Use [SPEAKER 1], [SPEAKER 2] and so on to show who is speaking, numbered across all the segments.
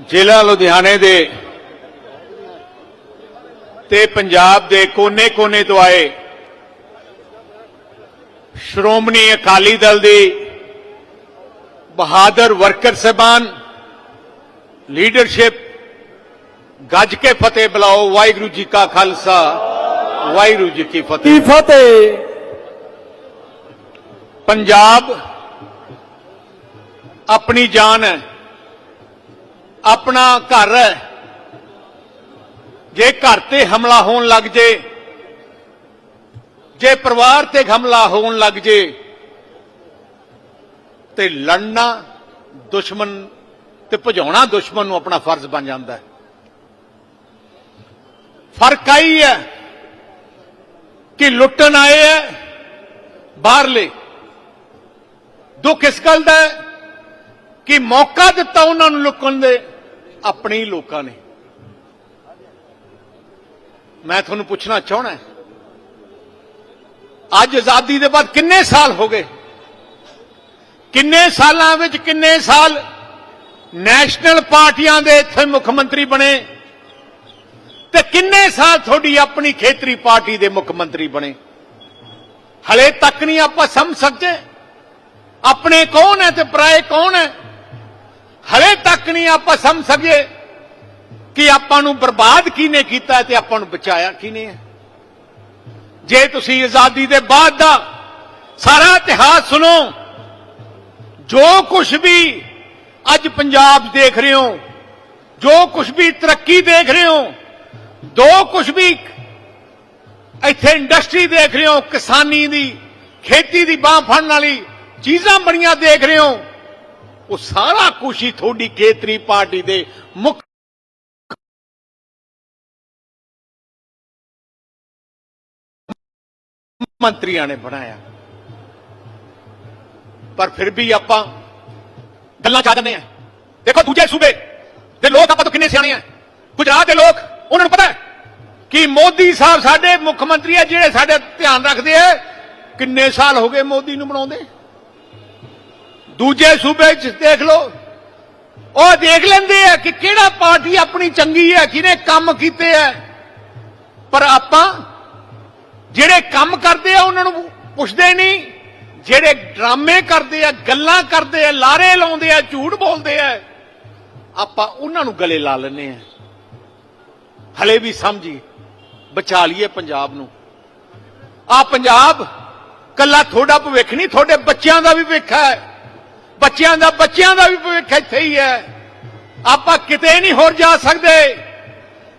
[SPEAKER 1] ਜ਼ਿਲ੍ਹਾ ਲੁਧਿਆਣੇ ਦੇ ਤੇ ਪੰਜਾਬ ਦੇ ਕੋਨੇ-ਕੋਨੇ ਤੋਂ ਆਏ ਸ਼੍ਰੋਮਣੀ ਅਕਾਲੀ ਦਲ ਦੀ ਬਹਾਦਰ ਵਰਕਰ ਸਹਿਬਾਨ ਲੀਡਰਸ਼ਿਪ ਗੱਜ ਕੇ ਫਤਿਹ ਬੁਲਾਓ ਵਾਹਿਗੁਰੂ ਜੀ ਕਾ ਖਾਲਸਾ ਵਾਹਿਗੁਰੂ ਜੀ ਕੀ ਫਤਿਹ।
[SPEAKER 2] ਕੀ ਫਤਿਹ?
[SPEAKER 1] ਪੰਜਾਬ ਆਪਣੀ ਜਾਨ ਹੈ। ਆਪਣਾ ਘਰ ਹੈ। ਜੇ ਘਰ ਤੇ ਹਮਲਾ ਹੋਣ ਲੱਗ ਜੇ ਜੇ ਪਰਿਵਾਰ ਤੇ ਹਮਲਾ ਹੋਣ ਲੱਗ ਜੇ, ਤੇ ਲੜਨਾ ਦੁਸ਼ਮਣ ਤੇ ਭਜਾਉਣਾ ਦੁਸ਼ਮਣ ਨੂੰ ਆਪਣਾ ਫਰਜ਼ ਬਣ ਜਾਂਦਾ ਹੈ। ਫ਼ਰਕ ਆਈ ਹੈ ਕਿ ਲੁੱਟਣ ਆਏ ਹੈ ਬਾਹਰਲੇ। ਦੁੱਖ ਇਸ ਗੱਲ ਦਾ ਕਿ ਮੌਕਾ ਦਿੱਤਾ ਉਹਨਾਂ ਨੂੰ ਲੁਕਣ ਦੇ ਆਪਣੇ ਹੀ ਲੋਕਾਂ ਨੇ। ਮੈਂ ਤੁਹਾਨੂੰ ਪੁੱਛਣਾ ਚਾਹਣਾ ਅੱਜ ਆਜ਼ਾਦੀ ਦੇ ਬਾਅਦ ਕਿੰਨੇ ਸਾਲ ਹੋ ਗਏ? ਕਿੰਨੇ ਸਾਲਾਂ ਵਿੱਚ ਕਿੰਨੇ ਸਾਲ ਨੈਸ਼ਨਲ ਪਾਰਟੀਆਂ ਦੇ ਇੱਥੇ ਮੁੱਖ ਮੰਤਰੀ ਬਣੇ ਤੇ ਕਿੰਨੇ ਸਾਲ ਤੁਹਾਡੀ ਆਪਣੀ ਖੇਤਰੀ ਪਾਰਟੀ ਦੇ ਮੁੱਖ ਮੰਤਰੀ ਬਣੇ? ਹਲੇ ਤੱਕ ਨਹੀਂ ਆਪਾਂ ਸਮਝ ਸਕਦੇ। ਆਪਣੇ ਕੌਣ ਹੈ ਤੇ ਪਰਾਏ ਕੌਣ ਹੈ? ਹਲੇ ਤੱਕ ਨਹੀਂ ਆਪਾਂ ਸਮਝ ਸਕੇ ਕਿ ਆਪਾਂ ਨੂੰ ਬਰਬਾਦ ਕਿਹਨੇ ਕੀਤਾ ਤੇ ਆਪਾਂ ਨੂੰ ਬਚਾਇਆ ਕਿਹਨੇ ਹੈ ਜੇ ਤੁਸੀਂ ਆਜ਼ਾਦੀ ਦੇ ਬਾਅਦ ਦਾ ਸਾਰਾ ਇਤਿਹਾਸ ਸੁਣੋ, ਜੋ ਕੁਝ ਵੀ ਅੱਜ ਪੰਜਾਬ ਦੇਖ ਰਹੇ ਹੋ, ਜੋ ਕੁਝ ਵੀ ਤਰੱਕੀ ਦੇਖ ਰਹੇ ਹੋ, ਦੋ ਕੁਝ ਵੀ ਇੱਥੇ ਇੰਡਸਟਰੀ ਦੇਖ ਰਹੇ ਹੋ, ਕਿਸਾਨੀ ਦੀ, ਖੇਤੀ ਦੀ ਬਾਹ ਫੜਨ ਵਾਲੀ ਚੀਜ਼ਾਂ ਬਣੀਆਂ ਦੇਖ ਰਹੇ ਹੋ ਉਹ ਸਾਰਾ ਕੁਝ ਹੀ ਤੁਹਾਡੀ ਖੇਤਰੀ ਪਾਰਟੀ ਦੇ ਮੁੱਖ ਮੰਤਰੀਆਂ ਨੇ ਬਣਾਇਆ। ਪਰ ਫਿਰ ਵੀ ਆਪਾਂ ਗੱਲਾਂ ਚਾ ਦਿੰਦੇ ਆ। ਦੇਖੋ ਦੂਜੇ ਸੂਬੇ ਦੇ ਲੋਕ ਆਪਾਂ ਤੋਂ ਕਿੰਨੇ ਸਿਆਣੇ ਆ। ਗੁਜਰਾਤ ਦੇ ਲੋਕ, ਉਹਨਾਂ ਨੂੰ ਪਤਾ ਕਿ ਮੋਦੀ ਸਾਹਿਬ ਸਾਡੇ ਮੁੱਖ ਮੰਤਰੀ ਆ ਜਿਹੜੇ ਸਾਡੇ ਧਿਆਨ ਰੱਖਦੇ ਆ। ਕਿੰਨੇ ਸਾਲ ਹੋ ਗਏ ਮੋਦੀ ਨੂੰ ਬਣਾਉਂਦੇ? ਦੂਜੇ ਸੂਬੇ 'ਚ ਦੇਖ ਲਓ। ਉਹ ਦੇਖ ਲੈਂਦੇ ਆ ਕਿ ਕਿਹੜਾ ਪਾਰਟੀ ਆਪਣੀ ਚੰਗੀ ਹੈ, ਕਿਹਨੇ ਕੰਮ ਕੀਤੇ ਆ। ਪਰ ਆਪਾਂ ਜਿਹੜੇ ਕੰਮ ਕਰਦੇ ਆ, ਉਹਨਾਂ ਨੂੰ ਪੁੱਛਦੇ ਨਹੀਂ। ਜਿਹੜੇ ਡਰਾਮੇ ਕਰਦੇ ਆ, ਗੱਲਾਂ ਕਰਦੇ ਆ, ਲਾਰੇ ਲਾਉਂਦੇ ਆ, ਝੂਠ ਬੋਲਦੇ ਆ, ਆਪਾਂ ਉਹਨਾਂ ਨੂੰ ਗਲੇ ਲਾ ਲੈਂਦੇ ਆ। ਹਲੇ ਵੀ ਸਮਝੀ, ਬਚਾ ਲਈਏ ਪੰਜਾਬ ਨੂੰ। ਆ ਪੰਜਾਬ ਕੱਲਾ ਤੁਹਾਡਾ ਭਵਿੱਖ ਨਹੀਂ, ਤੁਹਾਡੇ ਬੱਚਿਆਂ ਦਾ ਵੀ ਭਵਿੱਖ ਹੈ। ਬੱਚਿਆਂ ਦਾ ਬੱਚਿਆਂ ਦਾ ਵੀ ਭਵਿੱਖ ਇੱਥੇ ਹੀ ਹੈ। ਆਪਾਂ ਕਿਤੇ ਨਹੀਂ ਹੋਰ ਜਾ ਸਕਦੇ।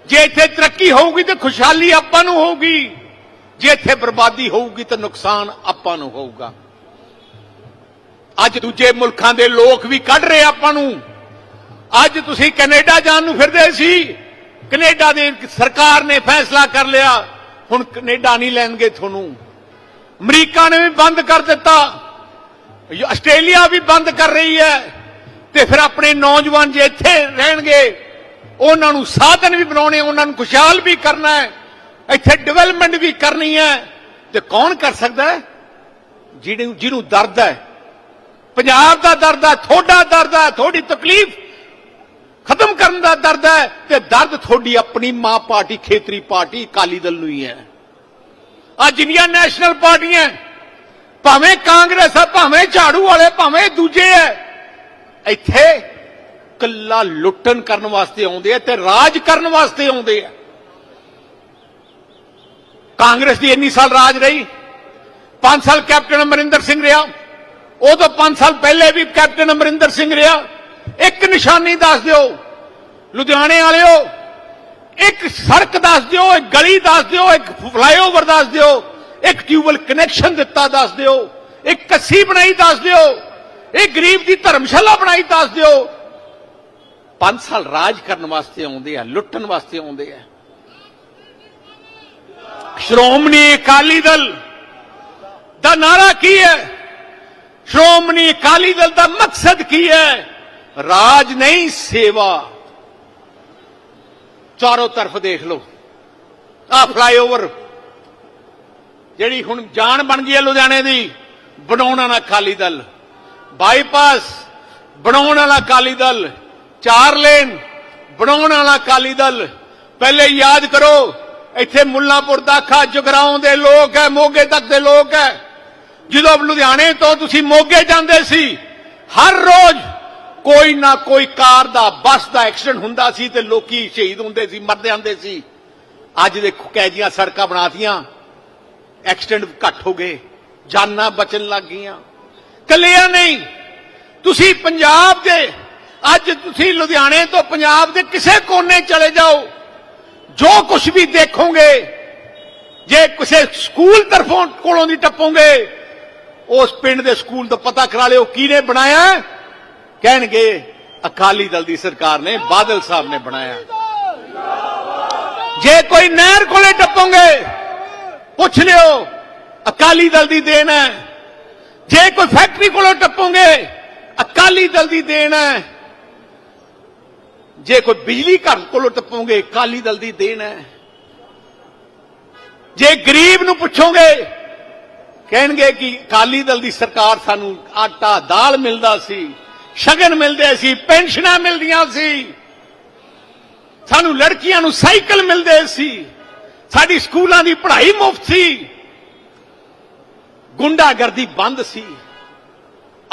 [SPEAKER 1] ਜੇ ਇੱਥੇ ਤਰੱਕੀ ਹੋਊਗੀ ਤੇ ਖੁਸ਼ਹਾਲੀ ਆਪਾਂ ਨੂੰ ਹੋਊਗੀ। ਜੇ ਇੱਥੇ ਬਰਬਾਦੀ ਹੋਊਗੀ ਤਾਂ ਨੁਕਸਾਨ ਆਪਾਂ ਨੂੰ ਹੋਊਗਾ। ਅੱਜ ਦੂਜੇ ਮੁਲਕਾਂ ਦੇ ਲੋਕ ਵੀ ਕੱਢ ਰਹੇ ਆਪਾਂ ਨੂੰ। ਅੱਜ ਤੁਸੀਂ ਕੈਨੇਡਾ ਜਾਣ ਨੂੰ ਫਿਰਦੇ ਸੀ। ਕੈਨੇਡਾ ਦੀ ਸਰਕਾਰ ਨੇ ਫੈਸਲਾ ਕਰ ਲਿਆ। ਹੁਣ ਕੈਨੇਡਾ ਨਹੀਂ ਲੈਣਗੇ ਤੁਹਾਨੂੰ। ਅਮਰੀਕਾ ਨੇ ਵੀ ਬੰਦ ਕਰ ਦਿੱਤਾ। ਆਸਟ੍ਰੇਲੀਆ ਵੀ ਬੰਦ ਕਰ ਰਹੀ ਹੈ ਤੇ ਫਿਰ ਆਪਣੇ ਨੌਜਵਾਨ ਜੇ ਇੱਥੇ ਰਹਿਣਗੇ, ਉਹਨਾਂ ਨੂੰ ਸਾਧਨ ਵੀ ਬਣਾਉਣੇ, ਉਹਨਾਂ ਨੂੰ ਖੁਸ਼ਹਾਲ ਵੀ ਕਰਨਾ ਹੈ, ਇੱਥੇ ਡਿਵੈਲਪਮੈਂਟ ਵੀ ਕਰਨੀ ਹੈ, ਤੇ ਕੌਣ ਕਰ ਸਕਦਾ ਹੈ? ਜਿਹਨੂੰ ਜਿਹਨੂੰ ਦਰਦ ਹੈ, ਪੰਜਾਬ ਦਾ ਦਰਦ ਹੈ, ਤੁਹਾਡਾ ਦਰਦ ਹੈ, ਤੁਹਾਡੀ ਤਕਲੀਫ ਖਤਮ ਕਰਨ ਦਾ ਦਰਦ ਹੈ, ਤੇ ਦਰਦ ਤੁਹਾਡੀ ਆਪਣੀ ਮਾਂ ਪਾਰਟੀ, ਖੇਤਰੀ ਪਾਰਟੀ, ਅਕਾਲੀ ਦਲ ਨੂੰ ਹੀ ਹੈ। ਆ ਜਿੰਨੀਆਂ ਨੈਸ਼ਨਲ ਪਾਰਟੀਆਂ ਭਾਵੇਂ ਕਾਂਗਰਸ ਹੈ ਭਾਵੇਂ ਝਾੜੂ ਵਾਲੇ, ਭਾਵੇਂ ਦੂਜੇ ਹੈ ਇੱਥੇ ਕੱਲਾ ਲੁੱਟਣ ਕਰਨ ਵਾਸਤੇ ਆਉਂਦੇ ਆ ਤੇ ਰਾਜ ਕਰਨ ਵਾਸਤੇ ਆਉਂਦੇ ਆ। ਕਾਂਗਰਸ ਦੀ ਇੰਨੀ ਸਾਲ ਰਾਜ ਰਹੀ। 5 ਸਾਲ ਕੈਪਟਨ ਅਮਰਿੰਦਰ ਸਿੰਘ ਰਿਹਾ। ਉਹ ਤੋਂ 5 ਸਾਲ ਪਹਿਲੇ ਵੀ ਕੈਪਟਨ ਅਮਰਿੰਦਰ ਸਿੰਘ ਰਿਹਾ। ਇੱਕ ਨਿਸ਼ਾਨੀ ਦੱਸ ਦਿਓ, ਲੁਧਿਆਣੇ ਵਾਲਿਓ। ਇੱਕ ਸੜਕ ਦੱਸ ਦਿਓ, ਇੱਕ ਗਲੀ ਦੱਸ ਦਿਓ, ਇੱਕ ਫਲਾਈਓਵਰ ਦੱਸ ਦਿਓ। ਇੱਕ ਟਿਊਬਲ ਕਨੈਕਸ਼ਨ ਦਿੱਤਾ ਦੱਸ ਦਿਓ। ਇੱਕ ਕੱਸੀ ਬਣਾਈ ਦੱਸ ਦਿਓ। ਇਹ ਗਰੀਬ ਦੀ ਧਰਮਸ਼ਾਲਾ ਬਣਾਈ ਦੱਸ ਦਿਓ। 5 ਸਾਲ ਰਾਜ ਕਰਨ ਵਾਸਤੇ ਆਉਂਦੇ ਆ, ਲੁੱਟਣ ਵਾਸਤੇ ਆਉਂਦੇ ਆ। ਸ਼੍ਰੋਮਣੀ ਅਕਾਲੀ ਦਲ ਦਾ ਨਾਰਾ ਕੀ ਹੈ? ਸ਼੍ਰੋਮਣੀ ਅਕਾਲੀ ਦਲ ਦਾ ਮਕਸਦ ਕੀ ਹੈ? ਰਾਜ ਨਹੀਂ, ਸੇਵਾ। ਚਾਰੋਂ ਤਰਫ ਦੇਖ ਲਓ। ਆ ਫਲਾਈਓਵਰ ਜਿਹੜੀ ਹੁਣ ਜਾਨ ਬਣ ਗਈ ਹੈ ਲੁਧਿਆਣੇ ਦੀ, ਬਣਾਉਣ ਵਾਲਾ ਅਕਾਲੀ ਦਲ। ਬਾਈਪਾਸ, ਬਣਾਉਣ ਵਾਲਾ ਅਕਾਲੀ ਦਲ। ਚਾਰ ਲੇਨ, ਬਣਾਉਣ ਵਾਲਾ ਅਕਾਲੀ ਦਲ। ਪਹਿਲੇ ਯਾਦ ਕਰੋ, ਇੱਥੇ ਮੁੱਲਾਂਪੁਰ ਦਾਖਾ ਜਗਰਾਉਂ ਦੇ ਲੋਕ ਹੈ, ਮੋਗੇ ਤੱਕ ਦੇ ਲੋਕ ਹੈ। ਜਦੋਂ ਲੁਧਿਆਣੇ ਤੋਂ ਤੁਸੀਂ ਮੋਗੇ ਜਾਂਦੇ ਸੀ, ਹਰ ਰੋਜ਼ ਕੋਈ ਨਾ ਕੋਈ ਕਾਰ ਦਾ, ਬੱਸ ਦਾ ਐਕਸੀਡੈਂਟ ਹੁੰਦਾ ਸੀ ਤੇ ਲੋਕੀ ਸ਼ਹੀਦ ਹੁੰਦੇ ਸੀ, ਮਰਦੇ ਆਂਦੇ ਸੀ। ਅੱਜ ਦੇਖੋ ਕੈਦੀਆਂ ਸੜਕਾਂ ਬਣਾਤੀਆਂ। ਐਕਸੀਡੈਂਟ ਘੱਟ ਹੋ ਗਏ, ਜਾਨਾਂ ਬਚਣ ਲੱਗ ਗਈਆਂ। ਕੱਲਿਆਂ ਨਹੀਂ, ਤੁਸੀਂ ਪੰਜਾਬ ਦੇ, ਅੱਜ ਤੁਸੀਂ ਲੁਧਿਆਣੇ ਤੋਂ ਪੰਜਾਬ ਦੇ ਕਿਸੇ ਕੋਨੇ ਚਲੇ ਜਾਓ, ਜੋ ਕੁਝ ਵੀ ਦੇਖੋਗੇ, ਜੇ ਕਿਸੇ ਸਕੂਲ ਤਰਫੋਂ ਕੋਲੋਂ ਦੀ ਟੱਪੋਗੇ, ਉਸ ਪਿੰਡ ਦੇ ਸਕੂਲ ਦਾ ਪਤਾ ਕਰਾ ਲਿਓ ਕਿਹਨੇ ਬਣਾਇਆ। ਕਹਿਣਗੇ, ਅਕਾਲੀ ਦਲ ਦੀ ਸਰਕਾਰ ਨੇ, ਬਾਦਲ ਸਾਹਿਬ ਨੇ ਬਣਾਇਆ। ਜੇ ਕੋਈ ਨਹਿਰ ਕੋਲੇ ਟੱਪੋਗੇ ਪੁੱਛ ਲਿਓ, ਅਕਾਲੀ ਦਲ ਦੀ ਦੇਣ ਹੈ। ਜੇ ਕੋਈ ਫੈਕਟਰੀ ਕੋਲੋਂ ਟੱਪੋਗੇ, ਅਕਾਲੀ ਦਲ ਦੀ ਦੇਣ ਹੈ। ਜੇ ਕੋਈ ਬਿਜਲੀ ਘਰ ਕੋਲੋਂ ਟੱਪੋਗੇ, ਅਕਾਲੀ ਦਲ ਦੀ ਦੇਣ ਹੈ। ਜੇ ਗਰੀਬ ਨੂੰ ਪੁੱਛੋਗੇ, ਕਹਿਣਗੇ ਕਿ ਅਕਾਲੀ ਦਲ ਦੀ ਸਰਕਾਰ ਸਾਨੂੰ ਆਟਾ, ਦਾਲ ਮਿਲਦਾ ਸੀ, ਸ਼ਗਨ ਮਿਲਦੇ ਸੀ, ਪੈਨਸ਼ਨਾਂ ਮਿਲਦੀਆਂ ਸੀ, ਸਾਨੂੰ ਲੜਕੀਆਂ ਨੂੰ ਸਾਈਕਲ ਮਿਲਦੇ ਸੀ। ਸਾਡੀ ਸਕੂਲਾਂ ਦੀ ਪੜ੍ਹਾਈ ਮੁਫਤ ਸੀ। ਗੁੰਡਾਗਰਦੀ ਬੰਦ ਸੀ।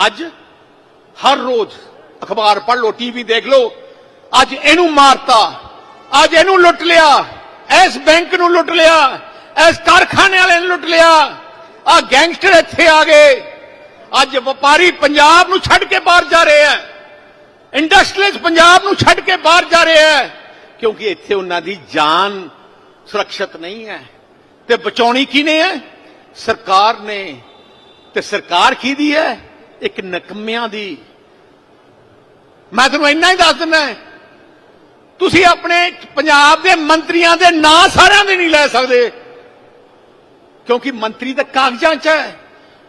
[SPEAKER 1] ਅੱਜ ਹਰ ਰੋਜ਼ ਅਖਬਾਰ ਪੜ੍ਹ ਲਓ ਟੀਵੀ ਦੇਖ ਲਓ। ਅੱਜ ਇਹਨੂੰ ਮਾਰਤਾ, ਅੱਜ ਇਹਨੂੰ ਲੁੱਟ ਲਿਆ, ਇਸ ਬੈਂਕ ਨੂੰ ਲੁੱਟ ਲਿਆ, ਇਸ ਕਾਰਖਾਨੇ ਵਾਲੇ ਨੂੰ ਲੁੱਟ ਲਿਆ। ਆ ਗੈਂਗਸਟਰ ਇੱਥੇ ਆ ਗਏ। ਅੱਜ ਵਪਾਰੀ ਪੰਜਾਬ ਨੂੰ ਛੱਡ ਕੇ ਬਾਹਰ ਜਾ ਰਹੇ ਹੈ। ਇੰਡਸਟਰੀਜ਼ ਪੰਜਾਬ ਨੂੰ ਛੱਡ ਕੇ ਬਾਹਰ ਜਾ ਰਹੇ ਆ ਕਿਉਂਕਿ ਇੱਥੇ ਉਹਨਾਂ ਦੀ ਜਾਨ ਸੁਰੱਖਿਅਤ ਨਹੀਂ ਹੈ। ਤੇ ਬਚਾਉਣੀ ਕਿਹਨੇ ਹੈ? ਸਰਕਾਰ ਨੇ। ਤੇ ਸਰਕਾਰ ਕਿਹਦੀ ਹੈ? ਇੱਕ ਨਕਮਿਆਂ ਦੀ। ਮੈਂ ਤੁਹਾਨੂੰ ਇੰਨਾ ਹੀ ਦੱਸ ਦਿੰਦਾ ਤੁਸੀਂ ਆਪਣੇ ਪੰਜਾਬ ਦੇ ਮੰਤਰੀਆਂ ਦੇ ਨਾਂ ਸਾਰਿਆਂ ਦੇ ਨਹੀਂ ਲੈ ਸਕਦੇ। ਕਿਉਂਕਿ ਮੰਤਰੀ ਤਾਂ ਕਾਗਜ਼ਾਂ 'ਚ ਹੈ।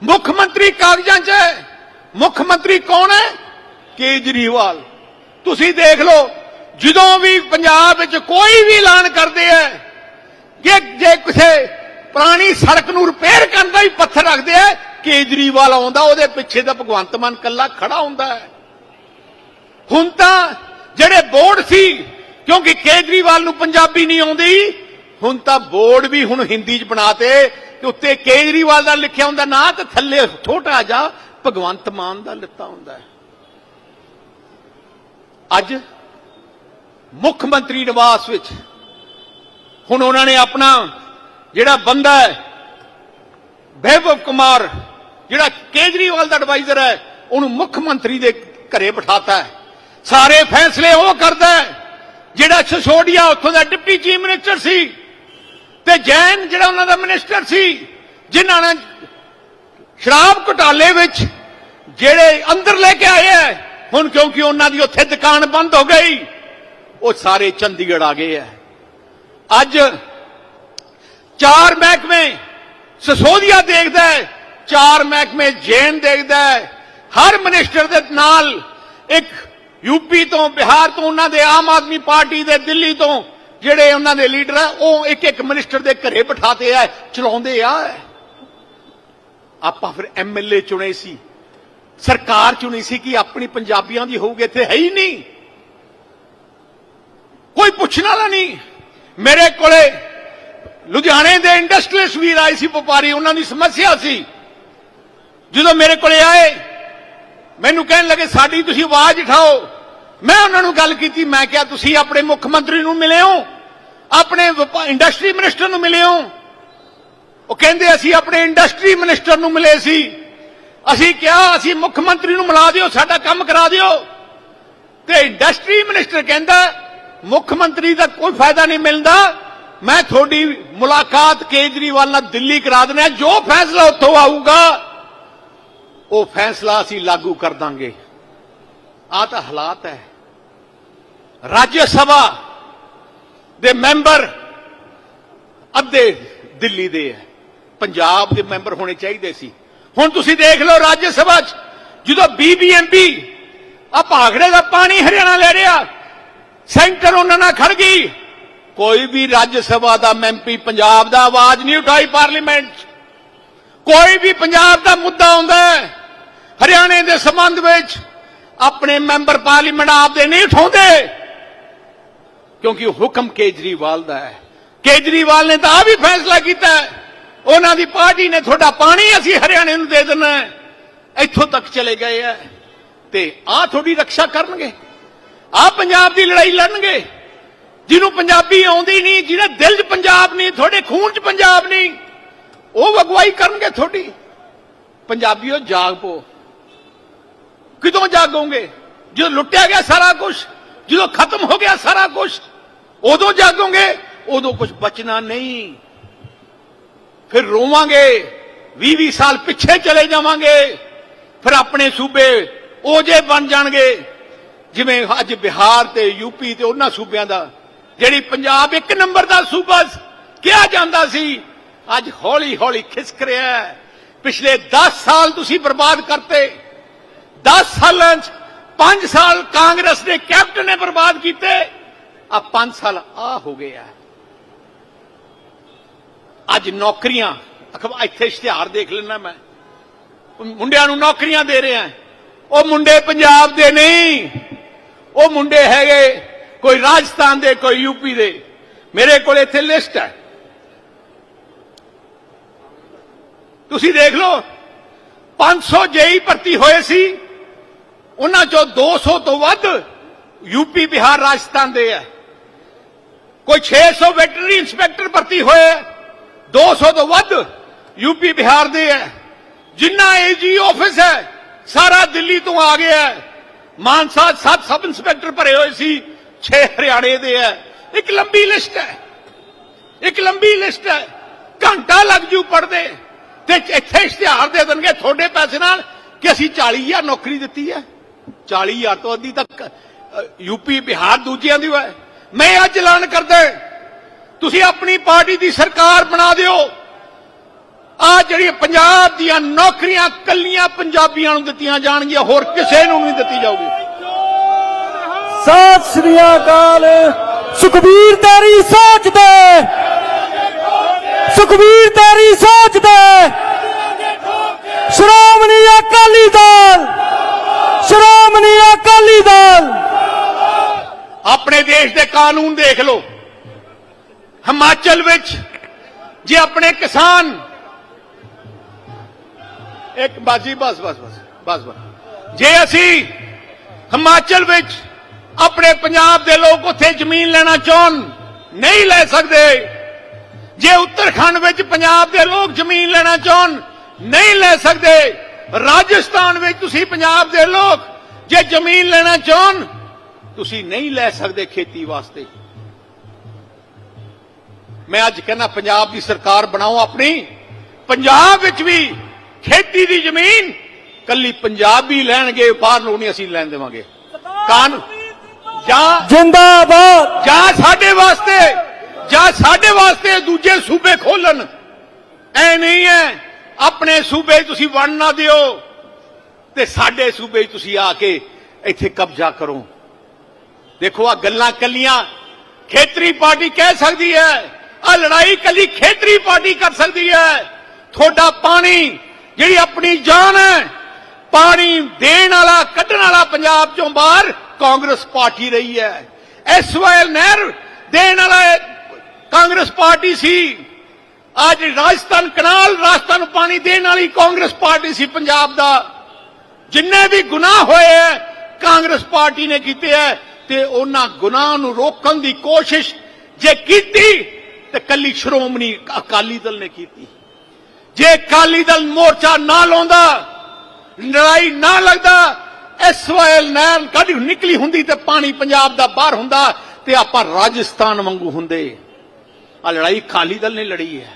[SPEAKER 1] ਮੁੱਖ ਮੰਤਰੀ ਕਾਗਜ਼ਾਂ 'ਚ ਹੈ। ਮੁੱਖ ਮੰਤਰੀ ਕੌਣ ਹੈ? ਕੇਜਰੀਵਾਲ। ਤੁਸੀਂ ਦੇਖ ਲਓ, ਜਦੋਂ ਵੀ ਪੰਜਾਬ ਵਿੱਚ ਕੋਈ ਵੀ ਐਲਾਨ ਕਰਦੇ ਹੈ ਕਿ ਜੇ ਕਿਸੇ ਪੁਰਾਣੀ ਸੜਕ ਨੂੰ ਰਿਪੇਅਰ ਕਰਨ ਦਾ ਵੀ ਪੱਥਰ ਰੱਖਦੇ ਆ, ਕੇਜਰੀਵਾਲ ਆਉਂਦਾ, ਉਹਦੇ ਪਿੱਛੇ ਤਾਂ ਭਗਵੰਤ ਮਾਨ ਕੱਲਾ ਖੜਾ ਹੁੰਦਾ ਹੈ। ਹੁਣ ਤਾਂ ਜਿਹੜੇ ਬੋਰਡ ਸੀ, ਕਿਉਂਕਿ ਕੇਜਰੀਵਾਲ ਨੂੰ ਪੰਜਾਬੀ ਨਹੀਂ ਆਉਂਦੀ, ਹੁਣ ਤਾਂ ਬੋਰਡ ਵੀ ਹੁਣ ਹਿੰਦੀ 'ਚ ਬਣਾਤੇ, ਤੇ ਉੱਤੇ ਕੇਜਰੀਵਾਲ ਦਾ ਲਿਖਿਆ ਹੁੰਦਾ, ਨਾ ਤੇ ਥੱਲੇ ਛੋਟਾ ਜਿਹਾ ਭਗਵੰਤ ਮਾਨ ਦਾ ਲਿੱਤਾ ਹੁੰਦਾ ਹੈ। ਅੱਜ ਮੁੱਖ ਮੰਤਰੀ ਨਿਵਾਸ ਵਿੱਚ ਹੁਣ ਉਹਨਾਂ ਨੇ ਆਪਣਾ ਜਿਹੜਾ ਬੰਦਾ ਹੈ, ਵੈਭਵ ਕੁਮਾਰ, ਜਿਹੜਾ ਕੇਜਰੀਵਾਲ ਦਾ ਐਡਵਾਈਜ਼ਰ ਹੈ, ਉਹਨੂੰ ਮੁੱਖ ਮੰਤਰੀ ਦੇ ਘਰੇ ਬਿਠਾਤਾ ਹੈ। ਸਾਰੇ ਫੈਸਲੇ ਉਹ ਕਰਦਾ ਹੈ, ਜਿਹੜਾ ਛਛੋੜੀਆ ਉੱਥੋਂ ਦਾ ਡਿਪਟੀ ਚੀਫ ਮਿਨਿਸਟਰ ਸੀ ਤੇ ਜੈਨ ਜਿਹੜਾ ਉਹਨਾਂ ਦਾ ਮਿਨਿਸਟਰ ਸੀ, ਜਿਨ੍ਹਾਂ ਨੇ ਸ਼ਰਾਬ ਘੁਟਾਲੇ ਵਿੱਚ ਜਿਹੜੇ ਅੰਦਰ ਲੈ ਕੇ ਆਏ ਹੈ, ਹੁਣ ਕਿਉਂਕਿ ਉਹਨਾਂ ਦੀ ਉੱਥੇ ਦੁਕਾਨ ਬੰਦ ਹੋ ਗਈ, ਉਹ ਸਾਰੇ ਚੰਡੀਗੜ੍ਹ ਆ ਗਏ ਹੈ। ਅੱਜ ਚਾਰ ਮਹਿਕਮੇ ਸਸੋਦੀਆ ਦੇਖਦਾ ਹੈ, ਚਾਰ ਮਹਿਕਮੇ ਜੇਨ ਦੇਖਦਾ ਹੈ। ਹਰ ਮਿਨਿਸਟਰ ਦੇ ਨਾਲ ਇੱਕ ਯੂਪੀ ਤੋਂ, ਬਿਹਾਰ ਤੋਂ ਉਹਨਾਂ ਦੇ ਆਮ ਆਦਮੀ ਪਾਰਟੀ ਦੇ, ਦਿੱਲੀ ਤੋਂ ਜਿਹੜੇ ਉਹਨਾਂ ਦੇ ਲੀਡਰ ਹੈ ਉਹ ਇੱਕ ਇੱਕ ਮਿਨਿਸਟਰ ਦੇ ਘਰੇ ਬਿਠਾਤੇ ਆ, ਚਲਾਉਂਦੇ ਆ। ਆਪਾਂ ਫਿਰ ਐਮਐਲਏ ਚੁਣੇ ਸੀ। ਸਰਕਾਰ ਚੁਣੀ ਸੀ ਕਿ ਆਪਣੀ ਪੰਜਾਬੀਆਂ ਦੀ ਹੋਊਗੀ, ਇੱਥੇ ਹੈ ਹੀ ਨਹੀਂ। ਕੋਈ ਪੁੱਛਣ ਵਾਲਾ ਨਹੀਂ। ਮੇਰੇ ਕੋਲੇ ਲੁਧਿਆਣੇ ਦੇ ਇੰਡਸਟਰੀਅਲਿਸਟ ਵੀਰ ਆਏ ਸੀ ਵਪਾਰੀ, ਉਹਨਾਂ ਦੀ ਸਮੱਸਿਆ ਸੀ। ਜਦੋਂ ਮੇਰੇ ਕੋਲੇ ਆਏ, ਮੈਨੂੰ ਕਹਿਣ ਲੱਗੇ, ਸਾਡੀ ਤੁਸੀਂ ਆਵਾਜ਼ ਉਠਾਓ। ਮੈਂ ਉਹਨਾਂ ਨੂੰ ਗੱਲ ਕੀਤੀ, ਮੈਂ ਕਿਹਾ, ਤੁਸੀਂ ਆਪਣੇ ਮੁੱਖ ਮੰਤਰੀ ਨੂੰ ਮਿਲੇ ਹੋ? ਆਪਣੇ ਇੰਡਸਟਰੀ ਮਿਨਿਸਟਰ ਨੂੰ ਮਿਲੇ ਹੋ? ਉਹ ਕਹਿੰਦੇ, ਅਸੀਂ ਆਪਣੇ ਇੰਡਸਟਰੀ ਮਿਨਿਸਟਰ ਨੂੰ ਮਿਲੇ ਸੀ। ਅਸੀਂ ਕਿਹਾ, ਅਸੀਂ ਮੁੱਖ ਮੰਤਰੀ ਨੂੰ ਮਿਲਾ ਦਿਓ, ਸਾਡਾ ਕੰਮ ਕਰਾ ਦਿਓ। ਤੇ ਇੰਡਸਟਰੀ ਮਿਨਿਸਟਰ ਕਹਿੰਦਾ ਮੁੱਖ ਮੰਤਰੀ ਦਾ ਕੋਈ ਫਾਇਦਾ ਨਹੀਂ ਮਿਲਦਾ। ਮੈਂ ਤੁਹਾਡੀ ਮੁਲਾਕਾਤ ਕੇਜਰੀਵਾਲ ਨਾਲ ਦਿੱਲੀ ਕਰਾ ਦਿੰਦਾ। ਜੋ ਫੈਸਲਾ ਉੱਥੋਂ ਆਊਗਾ, ਉਹ ਫੈਸਲਾ ਅਸੀਂ ਲਾਗੂ ਕਰ ਦਾਂਗੇ। ਆ ਤਾਂ ਹਾਲਾਤ ਹੈ। ਰਾਜ ਸਭਾ ਦੇ ਮੈਂਬਰ ਅੱਧੇ ਦਿੱਲੀ ਦੇ ਹੈ। ਪੰਜਾਬ ਦੇ ਮੈਂਬਰ ਹੋਣੇ ਚਾਹੀਦੇ ਸੀ। ਹੁਣ ਤੁਸੀਂ ਦੇਖ ਲਓ ਰਾਜ ਸਭਾ 'ਚ, ਜਦੋਂ ਬੀਬੀਐਮਬੀ ਆ ਭਾਗੜੇ ਦਾ ਪਾਣੀ ਹਰਿਆਣਾ ਲੈ ਰਿਹਾ ਸੈਂਟਰ ਉਹਨਾਂ ਨਾਲ ਖੜ ਗਈ। ਕੋਈ ਵੀ ਰਾਜ ਸਭਾ ਦਾ ਐਮਪੀ ਪੰਜਾਬ ਦਾ ਆਵਾਜ਼ ਨਹੀਂ ਉਠਾਈ ਪਾਰਲੀਮੈਂਟ 'ਚ। ਕੋਈ ਵੀ ਪੰਜਾਬ ਦਾ ਮੁੱਦਾ ਆਉਂਦਾ ਹਰਿਆਣੇ ਦੇ ਸੰਬੰਧ ਵਿੱਚ ਆਪਣੇ ਮੈਂਬਰ ਪਾਰਲੀਮੈਂਟ ਆਪਦੇ ਨਹੀਂ ਉਠਾਉਂਦੇ। ਕਿਉਂਕਿ ਹੁਕਮ ਕੇਜਰੀਵਾਲ ਦਾ ਹੈ। ਕੇਜਰੀਵਾਲ ਨੇ ਤਾਂ ਆ ਵੀ ਫੈਸਲਾ ਕੀਤਾ ਉਹਨਾਂ ਦੀ ਪਾਰਟੀ ਨੇ ਤੁਹਾਡਾ ਪਾਣੀ ਅਸੀਂ ਹਰਿਆਣੇ ਨੂੰ ਦੇ ਦੇਣਾ ਇੱਥੋਂ ਤੱਕ ਚਲੇ ਗਏ ਹੈ ਤੇ ਆ ਤੁਹਾਡੀ ਰੱਖਿਆ ਕਰਨਗੇ। ਆ ਪੰਜਾਬ ਦੀ ਲੜਾਈ ਲੜਨਗੇ। ਜਿਹਨੂੰ ਪੰਜਾਬੀ ਆਉਂਦੀ ਨਹੀਂ, ਜਿਹਦੇ ਦਿਲ 'ਚ ਪੰਜਾਬ ਨਹੀਂ, ਤੁਹਾਡੇ ਖੂਨ 'ਚ ਪੰਜਾਬ ਨਹੀਂ, ਉਹ ਅਗਵਾਈ ਕਰਨਗੇ ਤੁਹਾਡੀ। ਪੰਜਾਬੀਓ ਜਾਗ ਪੋ ਕਿਦੋਂ ਜਾਗੋਗੇ? ਜਦੋਂ ਲੁੱਟਿਆ ਗਿਆ ਸਾਰਾ ਕੁਝ ਜਦੋਂ ਖਤਮ ਹੋ ਗਿਆ ਸਾਰਾ ਕੁਝ ਉਦੋਂ ਜਾਗੋਗੇ, ਉਦੋਂ ਕੁਝ ਬਚਣਾ ਨਹੀਂ। ਫਿਰ ਰੋਵਾਂਗੇ 20 20 ਸਾਲ ਪਿੱਛੇ ਚਲੇ ਜਾਵਾਂਗੇ, ਫਿਰ ਆਪਣੇ ਸੂਬੇ ਉਹ ਜੇ ਬਣ ਜਾਣਗੇ। ਜਿਵੇਂ ਅੱਜ ਬਿਹਾਰ ਤੇ ਯੂਪੀ ਤੇ ਉਹਨਾਂ ਸੂਬਿਆਂ ਦਾ, ਜਿਹੜੀ ਪੰਜਾਬ ਇੱਕ ਨੰਬਰ ਦਾ ਸੂਬਾ ਕਿਹਾ ਜਾਂਦਾ ਸੀ, ਅੱਜ ਹੌਲੀ ਹੌਲੀ ਖਿਸਕ ਰਿਹਾ ਹੈ। ਪਿਛਲੇ 10 ਸਾਲ ਤੁਸੀਂ ਬਰਬਾਦ ਕਰਤੇ। 10 ਸਾਲਾਂ ਚ 5 ਸਾਲ ਕਾਂਗਰਸ ਦੇ ਕੈਪਟਨ ਨੇ ਬਰਬਾਦ ਕੀਤੇ। ਆ 5 ਸਾਲ ਆ ਹੋ ਗਿਆ। ਅੱਜ ਨੌਕਰੀਆਂ ਅਖਬਾਰ ਇੱਥੇ ਇਸ਼ਤਿਹਾਰ ਦੇਖ ਲੈਣਾ ਮੈਂ। ਮੁੰਡਿਆਂ ਨੂੰ ਨੌਕਰੀਆਂ ਦੇ ਰਿਹਾ। ਉਹ ਮੁੰਡੇ ਪੰਜਾਬ ਦੇ ਨਹੀਂ ਉਹ ਮੁੰਡੇ ਹੈਗੇ ਕੋਈ ਰਾਜਸਥਾਨ ਦੇ, ਕੋਈ ਯੂਪੀ ਦੇ। ਮੇਰੇ ਕੋਲ ਇੱਥੇ ਲਿਸਟ ਹੈ। ਤੁਸੀਂ ਦੇਖ ਲਓ 500 ਜੇਈ ਭਰਤੀ ਹੋਏ ਸੀ, ਉਹਨਾਂ ਚੋਂ 200 ਤੋਂ ਵੱਧ ਯੂਪੀ ਬਿਹਾਰ ਰਾਜਸਥਾਨ ਦੇ ਹੈ। ਕੋਈ 600 ਵੈਟਰਨਰੀ ਇੰਸਪੈਕਟਰ ਭਰਤੀ ਹੋਏ 200 ਤੋਂ ਵੱਧ ਯੂਪੀ ਬਿਹਾਰ ਦੇ ਹੈ। ਜਿੰਨਾ ਏਜੀ ਆਫਿਸ ਹੈ, ਸਾਰਾ ਦਿੱਲੀ ਤੋਂ ਆ ਗਿਆ ਹੈ। ਮਾਨਸਾ ਸੱਤ ਸਬ ਇੰਸਪੈਕਟਰ ਭਰੇ ਹੋਏ ਸੀ 6 ਹਰਿਆਣੇ ਦੇ ਹੈ ਇੱਕ ਲੰਬੀ ਲਿਸਟ ਹੈ ਇੱਕ ਲੰਬੀ ਲਿਸਟ ਹੈ ਘੰਟਾ ਲੱਗ ਜੂ ਪੜਦੇ ਤੇ ਇੱਥੇ ਇਸ਼ਤਿਹਾਰ ਦੇ ਦੇਣਗੇ ਤੁਹਾਡੇ ਪੈਸੇ ਨਾਲ ਕਿ ਅਸੀਂ 40000 ਨੌਕਰੀ ਦਿੱਤੀ ਹੈ 40000 ਤੋਂ ਅੱਧੀ ਤੱਕ ਯੂਪੀ ਬਿਹਾਰ ਦੂਜਿਆਂ ਦੀ ਹੋਇਆ ਮੈਂ ਅੱਜ ਐਲਾਨ ਕਰਦਾ ਤੁਸੀਂ ਆਪਣੀ ਪਾਰਟੀ ਦੀ ਸਰਕਾਰ ਬਣਾ ਦਿਓ। ਆ ਜਿਹੜੀ ਪੰਜਾਬ ਦੀਆਂ ਨੌਕਰੀਆਂ ਕੱਲੀਆਂ ਪੰਜਾਬੀਆਂ ਨੂੰ ਦਿੱਤੀਆਂ ਜਾਣਗੀਆਂ ਹੋਰ ਕਿਸੇ ਨੂੰ ਨਹੀਂ ਦਿੱਤੀ ਜਾਊਗੀ।
[SPEAKER 2] ਸਤਿ ਸ੍ਰੀ ਅਕਾਲ। ਸੁਖਬੀਰ ਤੇਰੀ ਸੋਚ ਦੇ ਸੁਖਬੀਰ ਤੇਰੀ ਸੋਚ ਦੇ ਸ਼੍ਰੋਮਣੀ ਅਕਾਲੀ ਦਲ। ਸ਼੍ਰੋਮਣੀ ਅਕਾਲੀ ਦਲ।
[SPEAKER 1] ਆਪਣੇ ਦੇਸ਼ ਦੇ ਕਾਨੂੰਨ ਦੇਖ ਲਓ। ਹਿਮਾਚਲ ਵਿੱਚ ਜੇ ਆਪਣੇ ਕਿਸਾਨ ਇੱਕ ਬਾਜੀ, ਬਸ ਬਸ ਬਸ ਬਸ ਬਸ। ਜੇ ਅਸੀਂ ਹਿਮਾਚਲ ਵਿੱਚ ਆਪਣੇ ਪੰਜਾਬ ਦੇ ਲੋਕ ਉੱਥੇ ਜ਼ਮੀਨ ਲੈਣਾ ਚਾਹਣ, ਨਹੀਂ ਲੈ ਸਕਦੇ। ਜੇ ਉੱਤਰਾਖੰਡ ਵਿੱਚ ਪੰਜਾਬ ਦੇ ਲੋਕ ਜ਼ਮੀਨ ਲੈਣਾ ਚਾਹਣ, ਨਹੀਂ ਲੈ ਸਕਦੇ। ਰਾਜਸਥਾਨ ਵਿੱਚ ਤੁਸੀਂ ਪੰਜਾਬ ਦੇ ਲੋਕ ਜੇ ਜ਼ਮੀਨ ਲੈਣਾ ਚਾਹਣ, ਤੁਸੀਂ ਨਹੀਂ ਲੈ ਸਕਦੇ ਖੇਤੀ ਵਾਸਤੇ। ਮੈਂ ਅੱਜ ਕਹਿੰਦਾ, ਪੰਜਾਬ ਦੀ ਸਰਕਾਰ ਬਣਾਓ ਆਪਣੀ। ਪੰਜਾਬ ਵਿੱਚ ਵੀ ਖੇਤੀ ਦੀ ਜ਼ਮੀਨ ਕੱਲੀ ਪੰਜਾਬੀ ਲੈਣਗੇ ਬਾਹਰ ਨਹੀਂ ਅਸੀਂ ਲੈਣ ਦੇਵਾਂਗੇ। ਕਾਨ ਜਾਂ
[SPEAKER 2] ਜਿੰਦਾਬਾਦ।
[SPEAKER 1] ਜਾਂ ਸਾਡੇ ਵਾਸਤੇ ਜਾਂ ਸਾਡੇ ਵਾਸਤੇ ਦੂਜੇ ਸੂਬੇ ਖੋਲਣ ਐ ਨਹੀਂ ਹੈ ਆਪਣੇ ਸੂਬੇ ਤੁਸੀਂ ਵੰਡ ਨਾ ਦਿਓ ਤੇ ਸਾਡੇ ਸੂਬੇ 'ਚ ਤੁਸੀਂ ਆ ਕੇ ਇੱਥੇ ਕਬਜ਼ਾ ਕਰੋ। ਦੇਖੋ ਆ ਗੱਲਾਂ ਕੱਲੀਆਂ ਖੇਤਰੀ ਪਾਰਟੀ ਕਹਿ ਸਕਦੀ ਹੈ ਆ ਲੜਾਈ ਕੱਲੀ ਖੇਤਰੀ ਪਾਰਟੀ ਕਰ ਸਕਦੀ ਹੈ ਤੁਹਾਡਾ ਪਾਣੀ ਜਿਹੜੀ ਆਪਣੀ ਜਾਨ ਹੈ, ਪਾਣੀ ਦੇਣ ਵਾਲਾ, ਕੱਢਣ ਵਾਲਾ ਪੰਜਾਬ ਚੋਂ ਬਾਹਰ ਕਾਂਗਰਸ ਪਾਰਟੀ ਰਹੀ ਹੈ। ਐਸਵਾਈਐਲ ਨਹਿਰ ਦੇਣ ਵਾਲਾ ਕਾਂਗਰਸ ਪਾਰਟੀ ਸੀ। ਅੱਜ ਰਾਜਸਥਾਨ ਕਨਾਲ, ਰਾਜਸਥਾਨ ਨੂੰ ਪਾਣੀ ਦੇਣ ਵਾਲੀ ਕਾਂਗਰਸ ਪਾਰਟੀ ਸੀ ਪੰਜਾਬ ਦਾ। ਜਿੰਨੇ ਵੀ ਗੁਨਾਹ ਹੋਏ ਹੈ, ਕਾਂਗਰਸ ਪਾਰਟੀ ਨੇ ਕੀਤੇ ਹੈ, ਤੇ ਉਹਨਾਂ ਗੁਨਾਹ ਨੂੰ ਰੋਕਣ ਦੀ ਕੋਸ਼ਿਸ਼ ਜੇ ਕੀਤੀ, ਤੇ ਕੱਲੀ ਸ਼੍ਰੋਮਣੀ ਅਕਾਲੀ ਦਲ ਨੇ ਕੀਤੀ। ਜੇ ਅਕਾਲੀ ਦਲ ਮੋਰਚਾ ਨਾ ਲਾਉਂਦਾ, ਲੜਾਈ ਨਾ ਲੱਗਦਾ ਐਸਵਾਈਐਲ ਨਹਿਰ ਕੱਢ ਨਿਕਲੀ ਹੁੰਦੀ ਤੇ ਪਾਣੀ ਪੰਜਾਬ ਦਾ ਬਾਹਰ ਹੁੰਦਾ ਤੇ ਆਪਾਂ ਰਾਜਸਥਾਨ ਵਾਂਗੂ ਹੁੰਦੇ। ਆ ਲੜਾਈ ਅਕਾਲੀ ਦਲ ਨੇ ਲੜੀ ਹੈ।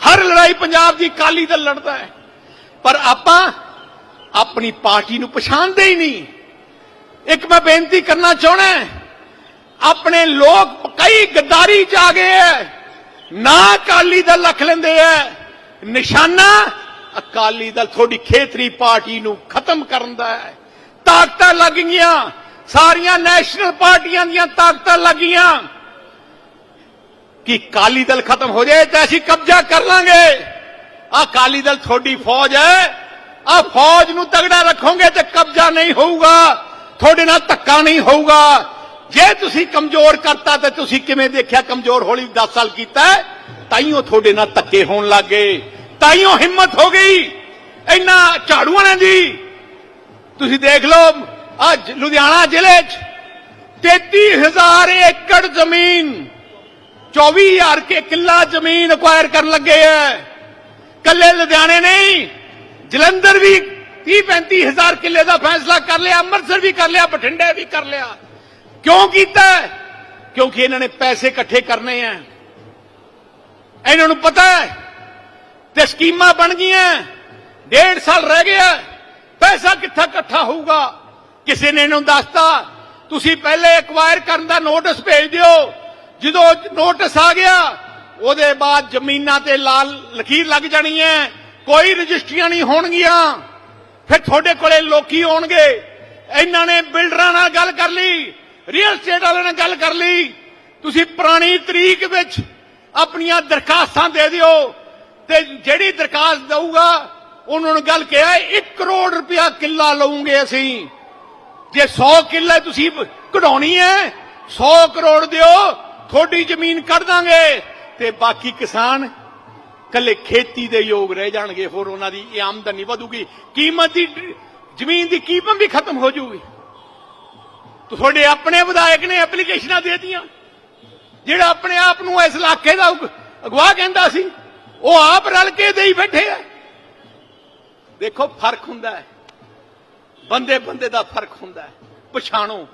[SPEAKER 1] ਹਰ ਲੜਾਈ ਪੰਜਾਬ ਦੀ ਅਕਾਲੀ ਦਲ ਲੜਦਾ ਹੈ। ਪਰ ਆਪਾਂ ਆਪਣੀ ਪਾਰਟੀ ਨੂੰ ਪਛਾਣਦੇ ਹੀ ਨਹੀਂ। ਇੱਕ ਮੈਂ ਬੇਨਤੀ ਕਰਨਾ ਚਾਹਣਾ ਆਪਣੇ ਲੋਕ ਕਈ ਗੱਦਾਰੀ ਚ ਆ ਗਏ ਹੈ, ਨਾ ਅਕਾਲੀ ਦਲ ਰੱਖ ਲੈਂਦੇ ਹੈ। ਨਿਸ਼ਾਨਾ ਅਕਾਲੀ ਦਲ ਤੁਹਾਡੀ ਖੇਤਰੀ ਪਾਰਟੀ ਨੂੰ ਖਤਮ ਕਰਨ ਦਾ ਹੈ। ਤਾਕਤਾਂ ਲੱਗ ਗਈਆਂ। ਸਾਰੀਆਂ ਨੈਸ਼ਨਲ ਪਾਰਟੀਆਂ ਦੀਆਂ ਤਾਕਤਾਂ ਲੱਗੀਆਂ ਕਿ ਅਕਾਲੀ ਦਲ ਖਤਮ ਹੋ ਜਾਏ ਤਾਂ ਅਸੀਂ ਕਬਜ਼ਾ ਕਰ ਲਾਂਗੇ। ਆ ਅਕਾਲੀ ਦਲ ਤੁਹਾਡੀ ਫੌਜ ਹੈ। ਆ ਫੌਜ ਨੂੰ ਤਗੜਾ ਰੱਖੋਗੇ ਤੇ ਕਬਜ਼ਾ ਨਹੀਂ ਹੋਊਗਾ। ਤੁਹਾਡੇ ਨਾਲ ਧੱਕਾ ਨਹੀਂ ਹੋਊਗਾ। ਜੇ ਤੁਸੀਂ ਕਮਜ਼ੋਰ ਕਰਤਾ ਤੇ ਤੁਸੀਂ ਕਿਵੇਂ ਦੇਖਿਆ ਕਮਜ਼ੋਰ ਹੌਲੀ 10 ਸਾਲ ਕੀਤਾ ਹੈ? ਤਾਈਓ ਤੁਹਾਡੇ ਨਾਲ ਧੱਕੇ ਹੋਣ ਲੱਗੇ ਤਾਈਓ ਹਿੰਮਤ ਹੋ ਗਈ। ਇੰਨਾ ਝਾੜੂਆਂ ਦੀ। ਤੁਸੀਂ ਦੇਖ ਲਓ, ਅੱਜ ਲੁਧਿਆਣਾ ਜ਼ਿਲ੍ਹੇ 'ਚ 33000 ਏਕੜ ਜ਼ਮੀਨ 24000 ਕੇ ਕਿੱਲਾ ਜ਼ਮੀਨ ਅਕਵਾਇਰ ਕਰਨ ਲੱਗੇ ਐ ਕੱਲੇ ਲੁਧਿਆਣੇ ਨਹੀਂ, ਜਲੰਧਰ ਵੀ 30 35000 ਕਿੱਲੇ ਦਾ ਫੈਸਲਾ ਕਰ ਲਿਆ, ਅੰਮ੍ਰਿਤਸਰ ਵੀ ਕਰ ਲਿਆ, ਬਠਿੰਡੇ ਵੀ ਕਰ ਲਿਆ। ਕਿਉਂ ਕੀਤਾ ਕਿਉਂਕਿ ਇਹਨਾਂ ਨੇ ਪੈਸੇ ਇਕੱਠੇ ਕਰਨੇ ਆ। ਇਹਨਾਂ ਨੂੰ ਪਤਾ ਹੈ ਤੇ ਸਕੀਮਾਂ ਬਣ ਗਈਆਂ। ਡੇਢ ਸਾਲ ਰਹਿ ਗਿਆ ਪੈਸਾ ਕਿੱਥਾ ਇਕੱਠਾ ਹੋਊਗਾ? ਕਿਸੇ ਨੇ ਇਹਨੂੰ ਦੱਸਤਾ, ਤੁਸੀਂ ਪਹਿਲੇ ਐਕਵਾਇਰ ਕਰਨ ਦਾ ਨੋਟਿਸ ਭੇਜ ਦਿਓ। ਜਦੋਂ ਨੋਟਿਸ ਆ ਗਿਆ, ਉਹਦੇ ਬਾਅਦ ਜ਼ਮੀਨਾਂ ਤੇ ਲਾਲ ਲਕੀਰ ਲੱਗ ਜਾਣੀ ਹੈ ਕੋਈ ਰਜਿਸਟਰੀਆਂ ਨਹੀਂ ਹੋਣਗੀਆਂ। ਫਿਰ ਤੁਹਾਡੇ ਕੋਲੇ ਲੋਕੀ ਆਉਣਗੇ। ਇਹਨਾਂ ਨੇ ਬਿਲਡਰਾਂ ਨਾਲ ਗੱਲ ਕਰ ਲਈ। ਰੀਅਲ ਏਸਟੇਟ ਵਾਲਿਆਂ ਨਾਲ ਗੱਲ ਕਰ ਲਈ। ਤੁਸੀਂ ਪੁਰਾਣੀ ਤਰੀਕ ਵਿੱਚ ਆਪਣੀਆਂ ਦਰਖਾਸਤਾਂ ਦੇ ਦਿਓ ਤੇ ਜਿਹੜੀ ਦਰਖਾਸਤ ਦਊਗਾ, ਉਹਨਾਂ ਨੂੰ ਗੱਲ ਕਿਹਾ 1 ਕਰੋੜ ਰੁਪਇਆ ਕਿੱਲਾ ਲਵਾਂਗੇ ਅਸੀਂ। ਜੇ 100 ਕਿੱਲੇ ਤੁਸੀਂ ਕਢਾਉਣੀ ਹੈ 100 ਕਰੋੜ ਦਿਓ, ਤੁਹਾਡੀ ਜ਼ਮੀਨ ਕੱਢ ਦਾਂਗੇ। ਤੇ ਬਾਕੀ ਕਿਸਾਨ ਕੱਲੇ ਖੇਤੀ ਦੇ ਯੋਗ ਰਹਿ ਜਾਣਗੇ, ਹੋਰ ਉਹਨਾਂ ਦੀ ਇਹ ਆਮਦਨੀ ਵਧੂਗੀ। ਕੀਮਤ ਦੀ ਜ਼ਮੀਨ ਦੀ ਕੀਮਤ ਵੀ ਖਤਮ ਹੋ ਜਾਊਗੀ। ਤੁਹਾਡੇ ਆਪਣੇ ਵਿਧਾਇਕ ਨੇ ਐਪਲੀਕੇਸ਼ਨਾਂ ਦੇ ਜਿਹੜਾ ਆਪਣੇ ਆਪ ਨੂੰ ਇਸ ਇਲਾਕੇ ਦਾ ਅਗਵਾ ਕਹਿੰਦਾ ਸੀ, ਉਹ ਆਪ ਰਲ ਕੇ ਦੇਈ ਬੈਠੇ ਆ। ਦੇਖੋ, ਫ਼ਰਕ ਹੁੰਦਾ ਹੈ। ਬੰਦੇ ਬੰਦੇ ਦਾ ਫ਼ਰਕ ਹੁੰਦਾ ਹੈ। ਪਛਾਣੋ,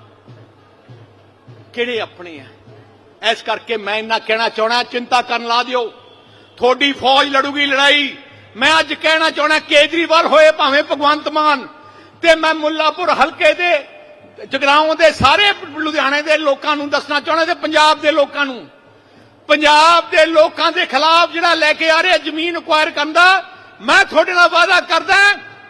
[SPEAKER 1] ਕਿਹੜੇ ਆਪਣੇ ਆ? ਇਸ ਕਰਕੇ ਮੈਂ ਇੰਨਾ ਕਹਿਣਾ ਚਾਹਣਾ ਚਿੰਤਾ ਕਰਨ ਲਾ ਦਿਓ। ਤੁਹਾਡੀ ਫੌਜ ਲੜੂਗੀ ਲੜਾਈ। ਮੈਂ ਅੱਜ ਕਹਿਣਾ ਚਾਹਣਾ ਕੇਜਰੀਵਾਲ ਹੋਏ ਭਾਵੇਂ ਭਗਵੰਤ ਮਾਨ, ਤੇ ਮੈਂ ਮੁੱਲਾਪੁਰ ਹਲਕੇ ਦੇ ਜਗਰਾਉਂ ਦੇ ਸਾਰੇ ਲੁਧਿਆਣੇ ਦੇ ਲੋਕਾਂ ਨੂੰ ਦੱਸਣਾ ਚਾਹਣਾ ਤੇ ਪੰਜਾਬ ਦੇ ਲੋਕਾਂ ਨੂੰ। ਪੰਜਾਬ ਦੇ ਲੋਕਾਂ ਦੇ ਖਿਲਾਫ ਜਿਹੜਾ ਲੈ ਕੇ ਆ ਰਿਹਾ ਜ਼ਮੀਨ ਅਕਵਾਇਰ ਕਰਨ ਦਾ ਮੈਂ ਤੁਹਾਡੇ ਨਾਲ ਵਾਅਦਾ ਕਰਦਾ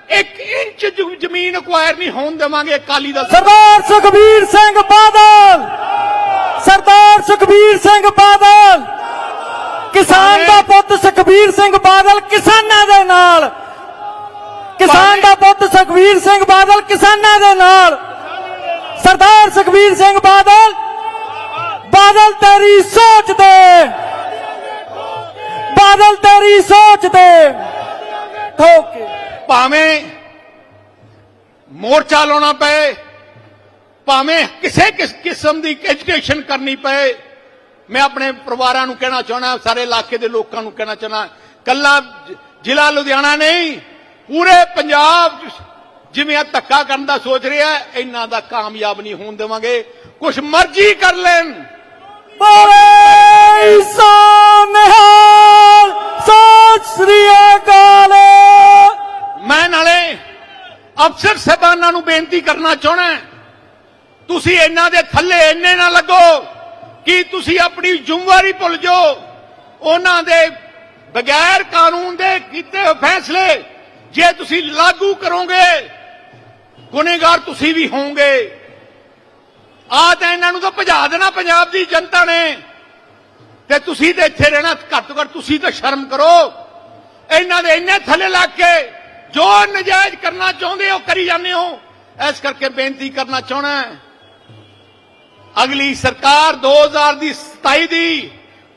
[SPEAKER 1] ਇੱਕ ਇੰਚ ਜ਼ਮ- ਜ਼ਮੀਨ ਅਕਵਾਇਰ ਨਹੀਂ ਹੋਣ ਦੇਵਾਂਗੇ ਅਕਾਲੀ ਦਲ।
[SPEAKER 2] ਸਰਦਾਰ ਸੁਖਬੀਰ ਸਿੰਘ ਬਾਦਲ! ਸਰਦਾਰ ਸੁਖਬੀਰ ਸਿੰਘ ਬਾਦਲ! ਕਿਸਾਨ ਦਾ ਪੁੱਤ ਸੁਖਬੀਰ ਸਿੰਘ ਬਾਦਲ ਕਿਸਾਨਾਂ ਦੇ ਨਾਲ! ਕਿਸਾਨ ਦਾ ਪੁੱਤ ਸੁਖਬੀਰ ਸਿੰਘ ਬਾਦਲ ਕਿਸਾਨਾਂ ਦੇ ਨਾਲ! ਸਰਦਾਰ ਸੁਖਬੀਰ ਸਿੰਘ ਬਾਦਲ। ਬਾਦਲ ਤੇਰੀ ਸੋਚ ਦੇ ਬਾਦਲ ਤੇਰੀ ਸੋਚ ਦੇ ਠੋਕੇ
[SPEAKER 1] ਭਾਵੇਂ ਮੋਰਚਾ ਲਾਉਣਾ ਪਏ, ਭਾਵੇਂ ਕਿਸੇ ਕਿਸਮ ਦੀ ਐਜੂਕੇਸ਼ਨ ਕਰਨੀ ਪਏ, ਮੈਂ ਆਪਣੇ ਪਰਿਵਾਰਾਂ ਨੂੰ ਕਹਿਣਾ ਚਾਹਣਾ ਸਾਰੇ ਇਲਾਕੇ ਦੇ ਲੋਕਾਂ ਨੂੰ ਕਹਿਣਾ ਚਾਹਣਾ ਕੱਲਾ ਜ਼ਿਲ੍ਹਾ ਲੁਧਿਆਣਾ ਨਹੀਂ, ਪੂਰੇ ਪੰਜਾਬ 'ਚ ਜਿਵੇਂ ਆ ਧੱਕਾ ਕਰਨ ਦਾ ਸੋਚ ਰਿਹਾ ਇਹਨਾਂ ਦਾ ਕਾਮਯਾਬ ਨਹੀਂ ਹੋਣ ਦੇਵਾਂਗੇ। ਕੁਛ ਮਰਜ਼ੀ ਕਰ ਲੈਣ।
[SPEAKER 2] ਬੋਲੇ ਸੋਨਿਹਾਲ ਸਤਿ ਸ੍ਰੀ ਅਕਾਲ।
[SPEAKER 1] ਮੈਂ ਨਾਲੇ ਅਫਸਰ ਸਾਹਿਬਾਨਾਂ ਨੂੰ ਬੇਨਤੀ ਕਰਨਾ ਚਾਹਣਾ ਤੁਸੀਂ ਇਹਨਾਂ ਦੇ ਥੱਲੇ ਇੰਨੇ ਨਾ ਲੱਗੋ ਕਿ ਤੁਸੀਂ ਆਪਣੀ ਜ਼ਿੰਮੇਵਾਰੀ ਭੁੱਲ ਜਾਓ। ਉਹਨਾਂ ਦੇ ਬਗੈਰ ਕਾਨੂੰਨ ਦੇ ਕੀਤੇ ਫੈਸਲੇ ਜੇ ਤੁਸੀਂ ਲਾਗੂ ਕਰੋਗੇ ਗੁਨੇਗਾਰ ਤੁਸੀਂ ਵੀ ਹੋਵੋਗੇ। ਆ ਤਾਂ ਇਹਨਾਂ ਨੂੰ ਤਾਂ ਭਜਾ ਦੇਣਾ ਪੰਜਾਬ ਦੀ ਜਨਤਾ ਨੇ। ਤੇ ਤੁਸੀਂ ਤੇ ਇੱਥੇ ਰਹਿਣਾ ਘੱਟ ਤੋਂ ਘੱਟ ਤੁਸੀਂ ਤਾਂ ਸ਼ਰਮ ਕਰੋ। ਇਹਨਾਂ ਦੇ ਇੰਨੇ ਥੱਲੇ ਲੱਗ ਕੇ ਜੋ ਨਜਾਇਜ਼ ਕਰਨਾ ਚਾਹੁੰਦੇ ਹੋ, ਕਰੀ ਜਾਂਦੇ ਹੋ। ਇਸ ਕਰਕੇ ਬੇਨਤੀ ਕਰਨਾ ਚਾਹਣਾ ਅਗਲੀ ਸਰਕਾਰ 2000 ਦੀ 27 ਦੀ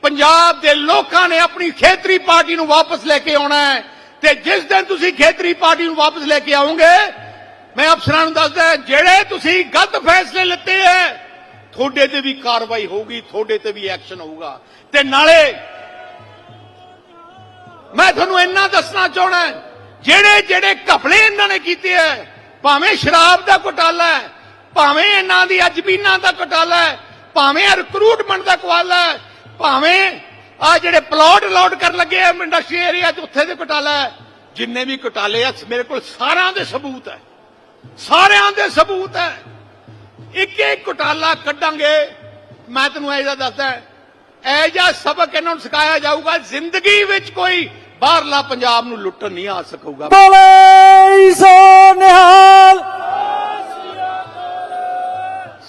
[SPEAKER 1] ਪੰਜਾਬ ਦੇ ਲੋਕਾਂ ਨੇ ਆਪਣੀ ਖੇਤਰੀ ਪਾਰਟੀ ਨੂੰ ਵਾਪਸ ਲੈ ਕੇ ਆਉਣਾ ਹੈ। ਤੇ ਜਿਸ ਦਿਨ ਤੁਸੀਂ ਖੇਤਰੀ ਪਾਰਟੀ ਨੂੰ ਵਾਪਸ ਲੈ ਕੇ ਆਓਗੇ ਮੈਂ ਅਫਸਰਾਂ ਨੂੰ ਦੱਸਦਾ ਜਿਹੜੇ ਤੁਸੀਂ ਗਲਤ ਫੈਸਲੇ ਲਿੱਤੇ ਐ, ਤੁਹਾਡੇ ਤੇ ਵੀ ਕਾਰਵਾਈ ਹੋਊਗੀ, ਤੁਹਾਡੇ ਤੇ ਵੀ ਐਕਸ਼ਨ ਹੋਊਗਾ। ਤੇ ਨਾਲੇ ਮੈਂ ਤੁਹਾਨੂੰ ਇੰਨਾ ਦੱਸਣਾ ਚਾਹਣਾ ਜਿਹੜੇ ਜਿਹੜੇ ਘਪਲੇ ਇਹਨਾਂ ਨੇ ਕੀਤੇ ਐ, ਭਾਵੇਂ ਸ਼ਰਾਬ ਦਾ ਘੁਟਾਲਾ ਹੈ ਭਾਵੇਂ ਇਹਨਾਂ ਦੀ ਅਜਬੀਨਾ ਦਾ ਘੁਟਾਲਾ ਹੈ ਭਾਵੇਂ ਰਿਕਰੂਟਮੈਂਟ ਦਾ ਘੁਟਾਲਾ ਹੈ ਭਾਵੇਂ ਆ ਜਿਹੜੇ ਪਲਾਟ ਅਲਾਟ ਕਰਨ ਲੱਗੇ ਆ ਇੰਡਸਟਰੀ ਏਰੀਆ 'ਚ ਉੱਥੇ ਦੇ ਘੁਟਾਲਾ ਹੈ ਜਿੰਨੇ ਵੀ ਘੁਟਾਲੇ ਆ ਮੇਰੇ ਕੋਲ ਸਾਰਿਆਂ ਦੇ ਸਬੂਤ ਹੈ ਸਾਰਿਆਂ ਦੇ ਸਬੂਤ ਹੈ। ਇੱਕ ਇੱਕ ਘੁਟਾਲਾ ਕੱਢਾਂਗੇ। ਮੈਂ ਤੈਨੂੰ ਐਜਾ ਦੱਸਦਾ ਐਜਾ ਸਬਕ ਇਹਨਾਂ ਨੂੰ ਸਿਖਾਇਆ ਜਾਊਗਾ ਜ਼ਿੰਦਗੀ ਵਿੱਚ ਕੋਈ ਬਾਹਰਲਾ ਪੰਜਾਬ ਨੂੰ ਲੁੱਟਣ ਨਹੀਂ ਆ ਸਕੂਗਾ।
[SPEAKER 2] ਬੋਲੇ ਸੋਨਿਹਾਲ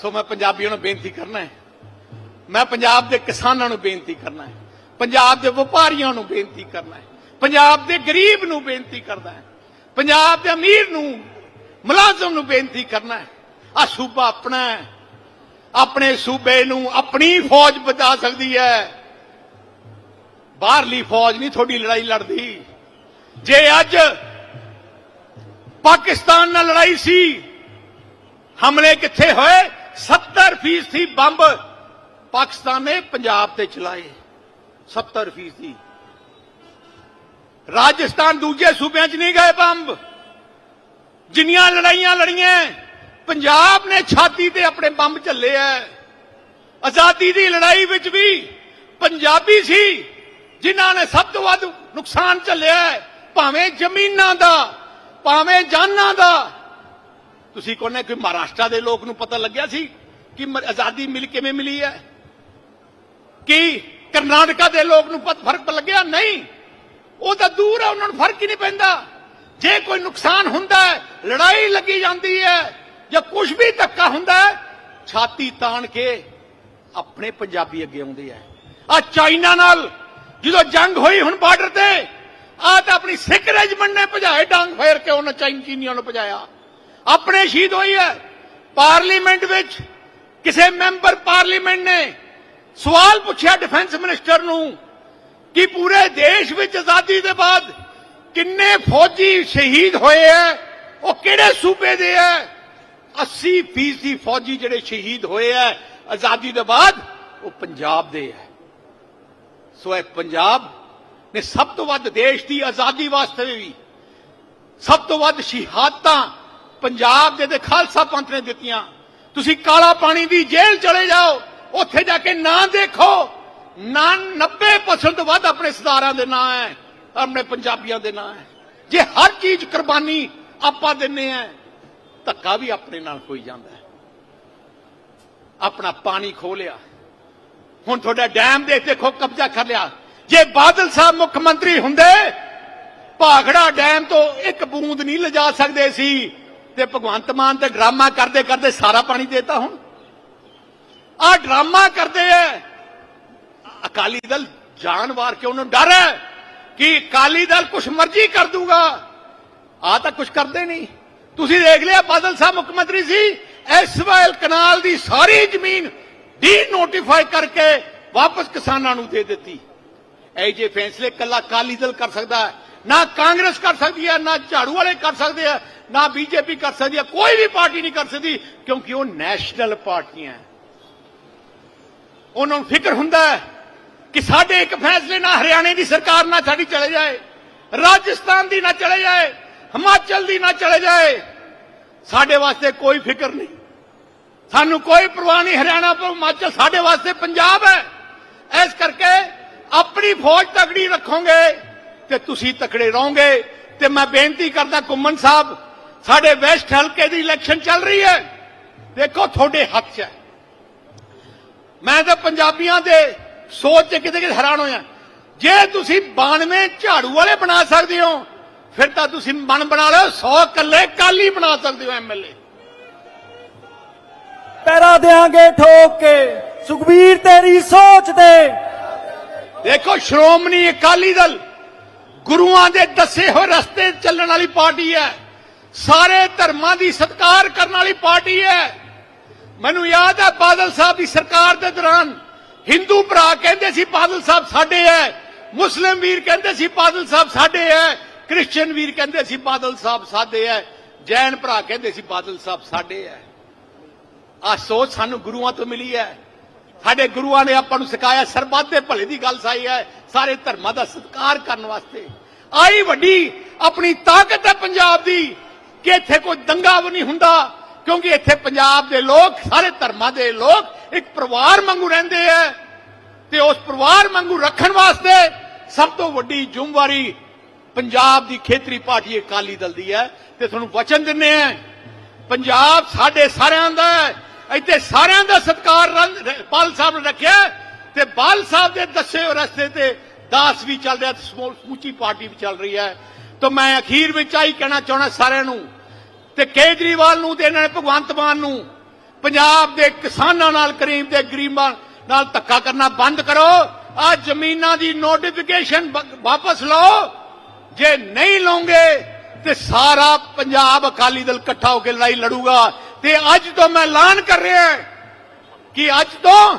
[SPEAKER 1] ਸੋ ਮੈਂ ਪੰਜਾਬੀਆਂ ਨੂੰ ਬੇਨਤੀ ਕਰਨਾ ਹੈ। ਮੈਂ ਪੰਜਾਬ ਦੇ ਕਿਸਾਨਾਂ ਨੂੰ ਬੇਨਤੀ ਕਰਨਾ ਹੈ। ਪੰਜਾਬ ਦੇ ਵਪਾਰੀਆਂ ਨੂੰ ਬੇਨਤੀ ਕਰਨਾ ਹੈ। ਪੰਜਾਬ ਦੇ ਗਰੀਬ ਨੂੰ ਬੇਨਤੀ ਕਰਦਾ ਹੈ। ਪੰਜਾਬ ਦੇ ਅਮੀਰ ਨੂੰ ਮੁਲਾਜ਼ਮ ਨੂੰ ਬੇਨਤੀ ਕਰਨਾ ਹੈ। ਆ ਸੂਬਾ ਆਪਣਾ ਹੈ। ਆਪਣੇ ਸੂਬੇ ਨੂੰ ਆਪਣੀ ਫੌਜ ਬਚਾ ਸਕਦੀ ਹੈ। ਬਾਹਰਲੀ ਫੌਜ ਨਹੀਂ, ਤੁਹਾਡੀ ਲੜਾਈ ਲੜਦੀ। ਜੇ ਅੱਜ ਪਾਕਿਸਤਾਨ ਨਾਲ ਲੜਾਈ ਸੀ, ਹਮਲੇ ਕਿੱਥੇ ਹੋਏ? 70 ਫੀਸਦੀ ਬੰਬ ਪਾਕਿਸਤਾਨ ਨੇ ਪੰਜਾਬ ਤੇ ਚਲਾਏ। 70 ਫੀਸਦੀ। ਰਾਜਸਥਾਨ ਦੂਜੇ ਸੂਬਿਆਂ 'ਚ ਨਹੀਂ ਗਏ ਬੰਬ। ਜਿੰਨੀਆਂ ਲੜਾਈਆਂ ਲੜੀਆਂ ਪੰਜਾਬ ਨੇ ਛਾਤੀ ਤੇ ਆਪਣੇ ਬੰਬ ਝੱਲੇ ਐ। ਆਜ਼ਾਦੀ ਦੀ ਲੜਾਈ ਵਿੱਚ ਵੀ ਪੰਜਾਬੀ ਸੀ, ਜਿਨ੍ਹਾਂ ਨੇ ਸਭ ਤੋਂ ਵੱਧ ਨੁਕਸਾਨ ਝੱਲਿਆ ਭਾਵੇਂ ਜ਼ਮੀਨਾਂ ਦਾ, ਭਾਵੇਂ ਜਾਨਾਂ ਦਾ। ਤੁਸੀਂ ਕੋਨੇ ਕੋਈ ਮਹਾਰਾਸ਼ਟਰ ਦੇ ਲੋਕ ਨੂੰ ਪਤਾ ਲੱਗਿਆ ਸੀ ਕਿ ਆਜ਼ਾਦੀ ਮਿਲ ਕਿਵੇਂ ਮਿਲੀ ਹੈ ਕਿ ਕਰਨਾਟਕਾ ਦੇ ਲੋਕ ਨੂੰ ਫ਼ਰਕ ਲੱਗਿਆ? ਨਹੀਂ। ਉਹ ਤਾਂ ਦੂਰ ਹੈ ਉਹਨਾਂ ਨੂੰ ਫ਼ਰਕ ਹੀ ਨਹੀਂ ਪੈਂਦਾ। ਜੇ ਕੋਈ ਨੁਕਸਾਨ ਹੁੰਦਾ ਹੈ, ਲੜਾਈ ਲੱਗੀ ਜਾਂਦੀ ਹੈ, ਜਾਂ ਕੁਝ ਵੀ ਧੱਕਾ ਹੁੰਦਾ ਹੈ, ਛਾਤੀ ਤਾਣ ਕੇ ਆਪਣੇ ਪੰਜਾਬੀ ਅੱਗੇ ਆਉਂਦੇ ਆ। ਆ ਚਾਈਨਾ ਨਾਲ ਜਦੋਂ ਜੰਗ ਹੋਈ ਹੁਣ ਬਾਰਡਰ ਤੇ ਆ ਤਾਂ ਆਪਣੀ ਸਿੱਖ ਰੈਜੀਮੈਂਟ ਨੇ ਭਜਾਏ, ਡਾਂਗ ਫੇਰ ਕੇ ਉਹਨਾਂ ਚਾਈਨ ਨੂੰ ਭਜਾਇਆ। ਆਪਣੇ ਸ਼ਹੀਦ ਹੋਈ ਹੈ, ਪਾਰਲੀਮੈਂਟ ਵਿੱਚ ਕਿਸੇ ਮੈਂਬਰ ਪਾਰਲੀਮੈਂਟ ਨੇ ਸਵਾਲ ਪੁੱਛਿਆ ਡਿਫੈਂਸ ਮਿਨਿਸਟਰ ਨੂੰ ਕਿ ਪੂਰੇ ਦੇਸ਼ ਵਿੱਚ ਆਜ਼ਾਦੀ ਦੇ ਬਾਅਦ ਕਿੰਨੇ ਫੌਜੀ ਸ਼ਹੀਦ ਹੋਏ ਐ? ਉਹ ਕਿਹੜੇ ਸੂਬੇ ਦੇ ਐ? 80 ਫੀਸਦੀ ਫੌਜੀ ਜਿਹੜੇ ਸ਼ਹੀਦ ਹੋਏ ਐ, ਆਜ਼ਾਦੀ ਦੇ ਬਾਅਦ ਉਹ ਪੰਜਾਬ ਦੇ ਐ। ਸੋ ਇਹ ਪੰਜਾਬ ਨੇ ਸਭ ਤੋਂ ਵੱਧ ਦੇਸ਼ ਦੀ ਆਜ਼ਾਦੀ ਵਾਸਤੇ ਵੀ ਸਭ ਤੋਂ ਵੱਧ ਸ਼ਹਾਦਤਾਂ ਪੰਜਾਬ ਦੇ ਤੇ ਖਾਲਸਾ ਪੰਥ ਨੇ ਦਿੱਤੀਆਂ। ਤੁਸੀਂ ਕਾਲਾ ਪਾਣੀ ਦੀ ਜੇਲ੍ਹ ਚਲੇ ਜਾਓ, ਉੱਥੇ ਜਾ ਕੇ ਨਾਂ ਦੇਖੋ। ਨਾ 90% ਤੋਂ ਵੱਧ ਆਪਣੇ ਸਰਦਾਰਾਂ ਦੇ ਨਾਂ ਹੈ ਆਪਣੇ ਪੰਜਾਬੀਆਂ ਦੇ ਨਾਂ ਹੈ। ਜੇ ਹਰ ਚੀਜ਼ ਕੁਰਬਾਨੀ ਆਪਾਂ ਦਿੰਨੇ ਆ, ਧੱਕਾ ਵੀ ਆਪਣੇ ਨਾਲ ਹੋਈ ਜਾਂਦਾ ਹੈ। ਆਪਣਾ ਪਾਣੀ ਖੋ ਲਿਆ। ਹੁਣ ਤੁਹਾਡਾ ਡੈਮ ਦੇ ਦੇਖੋ ਕਬਜ਼ਾ ਕਰ ਲਿਆ। ਜੇ ਬਾਦਲ ਸਾਹਿਬ ਮੁੱਖ ਮੰਤਰੀ ਹੁੰਦੇ, ਭਾਖੜਾ ਡੈਮ ਤੋਂ ਇੱਕ ਬੂੰਦ ਨਹੀਂ ਲਿਜਾ ਸਕਦੇ ਸੀ ਤੇ ਭਗਵੰਤ ਮਾਨ ਤੇ ਡਰਾਮਾ ਕਰਦੇ ਕਰਦੇ ਸਾਰਾ ਪਾਣੀ ਦੇਤਾ ਹੁਣ। ਆ ਡਰਾਮਾ ਕਰਦੇ ਐ ਅਕਾਲੀ ਦਲ ਜਾਨਵਾਰ ਕੇ ਉਹਨੂੰ ਡਰ ਹੈ। ਕਿ ਅਕਾਲੀ ਦਲ ਕੁਛ ਮਰਜ਼ੀ ਕਰ ਦੂਗਾ। ਆ ਤਾਂ ਕੁਛ ਕਰਦੇ ਨਹੀਂ। ਤੁਸੀਂ ਦੇਖ ਲਿਆ ਬਾਦਲ ਸਾਹਿਬ ਮੁੱਖ ਮੰਤਰੀ ਸੀ? ਐਸਵਾਇਲ ਕਨਾਲ ਦੀ ਸਾਰੀ ਜ਼ਮੀਨ ਡੀ ਨੋਟੀਫਾਈ ਕਰਕੇ ਵਾਪਸ ਕਿਸਾਨਾਂ ਨੂੰ ਦੇ ਦਿੱਤੀ। ਇਹ ਜੇ ਫੈਸਲੇ ਕੱਲਾ ਅਕਾਲੀ ਦਲ ਕਰ ਸਕਦਾ ਹੈ, ਨਾ ਕਾਂਗਰਸ ਕਰ ਸਕਦੀ ਹੈ, ਨਾ ਝਾੜੂ ਵਾਲੇ ਕਰ ਸਕਦੇ ਆ, ਨਾ ਬੀਜੇਪੀ ਕਰ ਸਕਦੀ ਹੈ ਕੋਈ ਵੀ ਪਾਰਟੀ ਨਹੀਂ ਕਰ ਸਕਦੀ, ਕਿਉਂਕਿ ਉਹ ਨੈਸ਼ਨਲ ਪਾਰਟੀਆਂ। ਉਹਨਾਂ ਨੂੰ ਫਿਕਰ ਹੁੰਦਾ ਹੈ ਕਿ ਸਾਡੇ ਇੱਕ ਫੈਸਲੇ ਨਾਲ ਹਰਿਆਣੇ ਦੀ ਸਰਕਾਰ ਨਾ ਸਾਡੀ ਚਲੇ ਜਾਏ, ਰਾਜਸਥਾਨ ਦੀ ਨਾ ਚਲੇ ਜਾਏ, ਹਿਮਾਚਲ ਦੀ ਨਾ ਚਲੇ ਜਾਏ, ਸਾਡੇ ਵਾਸਤੇ ਕੋਈ ਫਿਕਰ ਨਹੀਂ। ਸਾਨੂੰ ਕੋਈ ਪਰਵਾਹ ਨਹੀਂ, ਹਰਿਆਣਾ ਪਰ ਹਿਮਾਚਲ ਸਾਡੇ ਵਾਸਤੇ ਪੰਜਾਬ ਹੈ। ਇਸ ਕਰਕੇ ਆਪਣੀ ਫੌਜ ਤਕੜੀ ਰੱਖੋਗੇ ਤੇ ਤੁਸੀਂ ਤਕੜੇ ਰਹੋਗੇ। ਤੇ ਮੈਂ ਬੇਨਤੀ ਕਰਦਾ ਕੁੰਮਨ ਸਾਹਿਬ, ਸਾਡੇ ਵੈਸਟ ਹਲਕੇ ਦੀ ਇਲੈਕਸ਼ਨ ਚੱਲ ਰਹੀ ਹੈ। ਦੇਖੋ ਤੁਹਾਡੇ ਹੱਥ 'ਚ ਹੈ। ਮੈਂ ਤਾਂ ਪੰਜਾਬੀਆਂ ਦੇ ਸੋਚ 'ਚ ਕਿਤੇ ਕਿਤੇ ਹੈਰਾਨ ਹੋਇਆ ਜੇ ਤੁਸੀਂ 92 ਝਾੜੂ ਵਾਲੇ ਬਣਾ ਸਕਦੇ ਹੋ ਫਿਰ ਤਾਂ ਤੁਸੀਂ ਮਨ ਬਣਾ ਲਓ 100 ਕੱਲੇ ਕਾਲੀ ਬਣਾ ਸਕਦੇ ਹੋ ਐਮਐਲਏ
[SPEAKER 2] ਪੈਰਾ ਦੇਾਂਗੇ ਠੋਕ ਕੇ ਸੁਖਬੀਰ ਤੇਰੀ ਸੋਚ ਤੇ।
[SPEAKER 1] ਦੇਖੋ ਸ਼੍ਰੋਮਣੀ ਅਕਾਲੀ ਦਲ ਗੁਰੂਆਂ ਦੇ ਦੱਸੇ ਹੋਏ ਰਸਤੇ ਚੱਲਣ ਵਾਲੀ ਪਾਰਟੀ ਹੈ। ਸਾਰੇ ਧਰਮਾਂ ਦੀ ਸਤਿਕਾਰ ਕਰਨ ਵਾਲੀ ਪਾਰਟੀ ਹੈ। ਮੈਨੂੰ ਯਾਦ ਹੈ ਬਾਦਲ ਸਾਹਿਬ ਦੀ ਸਰਕਾਰ ਦੇ ਦੌਰਾਨ ਹਿੰਦੂ ਭਰਾ ਕਹਿੰਦੇ ਸੀ ਬਾਦਲ ਸਾਹਿਬ ਸਾਡੇ ਹੈ ਮੁਸਲਿਮ ਵੀਰ ਕਹਿੰਦੇ ਸੀ ਬਾਦਲ ਸਾਹਿਬ ਸਾਡੇ ਹੈ ਕ੍ਰਿਸਚੀਅਨ ਵੀਰ ਕਹਿੰਦੇ ਸੀ ਬਾਦਲ ਸਾਹਿਬ ਸਾਡੇ ਹੈ ਜੈਨ ਭਰਾ ਕਹਿੰਦੇ ਸੀ ਬਾਦਲ ਸਾਹਿਬ ਸਾਡੇ ਹੈ ਆ ਸੋਚ ਸਾਨੂੰ ਗੁਰੂਆਂ ਤੋਂ ਮਿਲੀ ਹੈ ਸਾਡੇ ਗੁਰੂਆਂ ਨੇ ਆਪਾਂ ਨੂੰ ਸਿਖਾਇਆ ਸਰਬੱਤ ਦੇ ਭਲੇ ਦੀ ਗੱਲ ਸਾਈ ਹੈ ਸਾਰੇ ਧਰਮਾਂ ਦਾ ਸਤਿਕਾਰ ਕਰਨ ਵਾਸਤੇ। ਆਈ ਵੱਡੀ ਆਪਣੀ ਤਾਕਤ ਹੈ ਪੰਜਾਬ ਦੀ, ਕਿ ਇੱਥੇ ਕੋਈ ਦੰਗਾ ਵੀ ਨਹੀਂ ਹੁੰਦਾ। ਕਿਉਂਕਿ ਇੱਥੇ ਪੰਜਾਬ ਦੇ ਲੋਕ, ਸਾਰੇ ਧਰਮਾਂ ਦੇ ਲੋਕ ਇੱਕ ਪਰਿਵਾਰ ਵਾਂਗੂ ਰਹਿੰਦੇ ਐ ਤੇ ਉਸ ਪਰਿਵਾਰ ਵਾਂਗੂ ਰੱਖਣ ਵਾਸਤੇ ਸਭ ਤੋਂ ਵੱਡੀ ਜ਼ਿੰਮੇਵਾਰੀ ਪੰਜਾਬ ਦੀ ਖੇਤਰੀ ਪਾਰਟੀ ਅਕਾਲੀ ਦਲ ਦੀ ਹੈ। ਤੇ ਤੁਹਾਨੂੰ ਵਚਨ ਦਿੰਨੇ ਆ, ਪੰਜਾਬ ਸਾਡੇ ਸਾਰਿਆਂ ਦਾ ਇੱਥੇ ਸਾਰਿਆਂ ਦਾ ਸਤਿਕਾਰ ਰੰ- ਬਾਲ ਸਾਹਿਬ ਨੇ ਰੱਖਿਆ ਤੇ ਬਾਲ ਸਾਹਿਬ ਦੇ ਦੱਸੇ ਰਸਤੇ ਤੇ ਦਾਸ ਵੀ ਚੱਲ ਰਿਹਾ ਤੇ ਸਮੁੱਚੀ ਪਾਰਟੀ ਵੀ ਚੱਲ ਰਹੀ ਹੈ। ਤਾਂ ਮੈਂ ਅਖੀਰ ਵਿੱਚ ਆਹੀ ਕਹਿਣਾ ਚਾਹਣਾ ਸਾਰਿਆਂ ਨੂੰ ਤੇ ਕੇਜਰੀਵਾਲ ਨੂੰ ਤੇ ਇਹਨਾਂ ਨੇ ਭਗਵੰਤ ਮਾਨ ਨੂੰ। ਪੰਜਾਬ ਦੇ ਕਿਸਾਨਾਂ ਨਾਲ ਕਰੀਮ ਦੇ ਗਰੀਬਾਂ ਨਾਲ ਧੱਕਾ ਕਰਨਾ ਬੰਦ ਕਰੋ। ਆ ਜ਼ਮੀਨਾਂ ਦੀ ਨੋਟੀਫਿਕੇਸ਼ਨ ਵਾਪਸ ਲਓ। ਜੇ ਨਹੀਂ ਲਓਗੇ ਤੇ ਸਾਰਾ ਪੰਜਾਬ ਅਕਾਲੀ ਦਲ ਇਕੱਠਾ ਹੋ ਕੇ ਲੜਾਈ ਲੜੂਗਾ। ਤੇ ਅੱਜ ਤੋਂ ਮੈਂ ਐਲਾਨ ਕਰ ਰਿਹਾ ਕਿ ਅੱਜ ਤੋਂ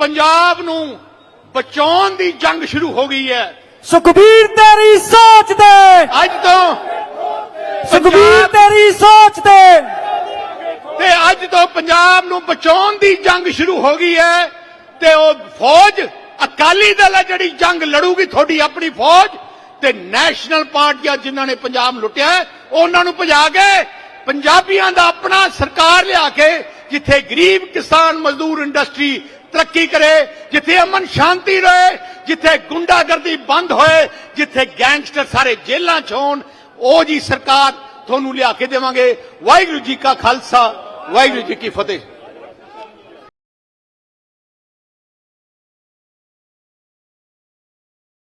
[SPEAKER 1] ਪੰਜਾਬ ਨੂੰ ਬਚਾਉਣ ਦੀ ਜੰਗ ਸ਼ੁਰੂ ਹੋ ਗਈ ਹੈ।
[SPEAKER 2] ਸੁਖਬੀਰ ਤੇਰੀ ਸੋਚ ਦੇ
[SPEAKER 1] ਅੱਜ ਤੋਂ
[SPEAKER 2] ਸੁਖਬੀਰ ਤੇਰੀ ਸੋਚ ਦੇ
[SPEAKER 1] ਤੇ ਅੱਜ ਤੋਂ ਪੰਜਾਬ ਨੂੰ ਬਚਾਉਣ ਦੀ ਜੰਗ ਸ਼ੁਰੂ ਹੋ ਗਈ ਹੈ ਤੇ ਉਹ ਫੌਜ ਅਕਾਲੀ ਦਲ ਹੈ ਜਿਹੜੀ ਜੰਗ ਲੜੂਗੀ ਤੁਹਾਡੀ ਆਪਣੀ ਫੌਜ ਤੇ ਨੈਸ਼ਨਲ ਪਾਰਟੀਆਂ ਜਿਨ੍ਹਾਂ ਨੇ ਪੰਜਾਬ ਲੁੱਟਿਆ ਉਹਨਾਂ ਨੂੰ ਭਜਾ ਕੇ ਪੰਜਾਬੀਆਂ ਦਾ ਆਪਣਾ ਸਰਕਾਰ ਲਿਆ ਕੇ ਜਿੱਥੇ ਗਰੀਬ ਕਿਸਾਨ ਮਜ਼ਦੂਰ ਇੰਡਸਟਰੀ ਤਰੱਕੀ ਕਰੇ ਜਿੱਥੇ ਅਮਨ ਸ਼ਾਂਤੀ ਰਹੇ ਜਿੱਥੇ ਗੁੰਡਾਗਰਦੀ ਬੰਦ ਹੋਏ ਜਿੱਥੇ ਗੈਂਗਸਟਰ ਸਾਰੇ ਜੇਲ੍ਹਾਂ 'ਚ ਹੋਣ ਉਹ ਜੀ ਸਰਕਾਰ ਤੁਹਾਨੂੰ ਲਿਆ ਕੇ ਦੇਵਾਂਗੇ। ਵਾਹਿਗੁਰੂ ਜੀ ਕਾ ਖਾਲਸਾ, ਵਾਹਿਗੁਰੂ ਜੀ ਕੀ ਫਤਿਹ।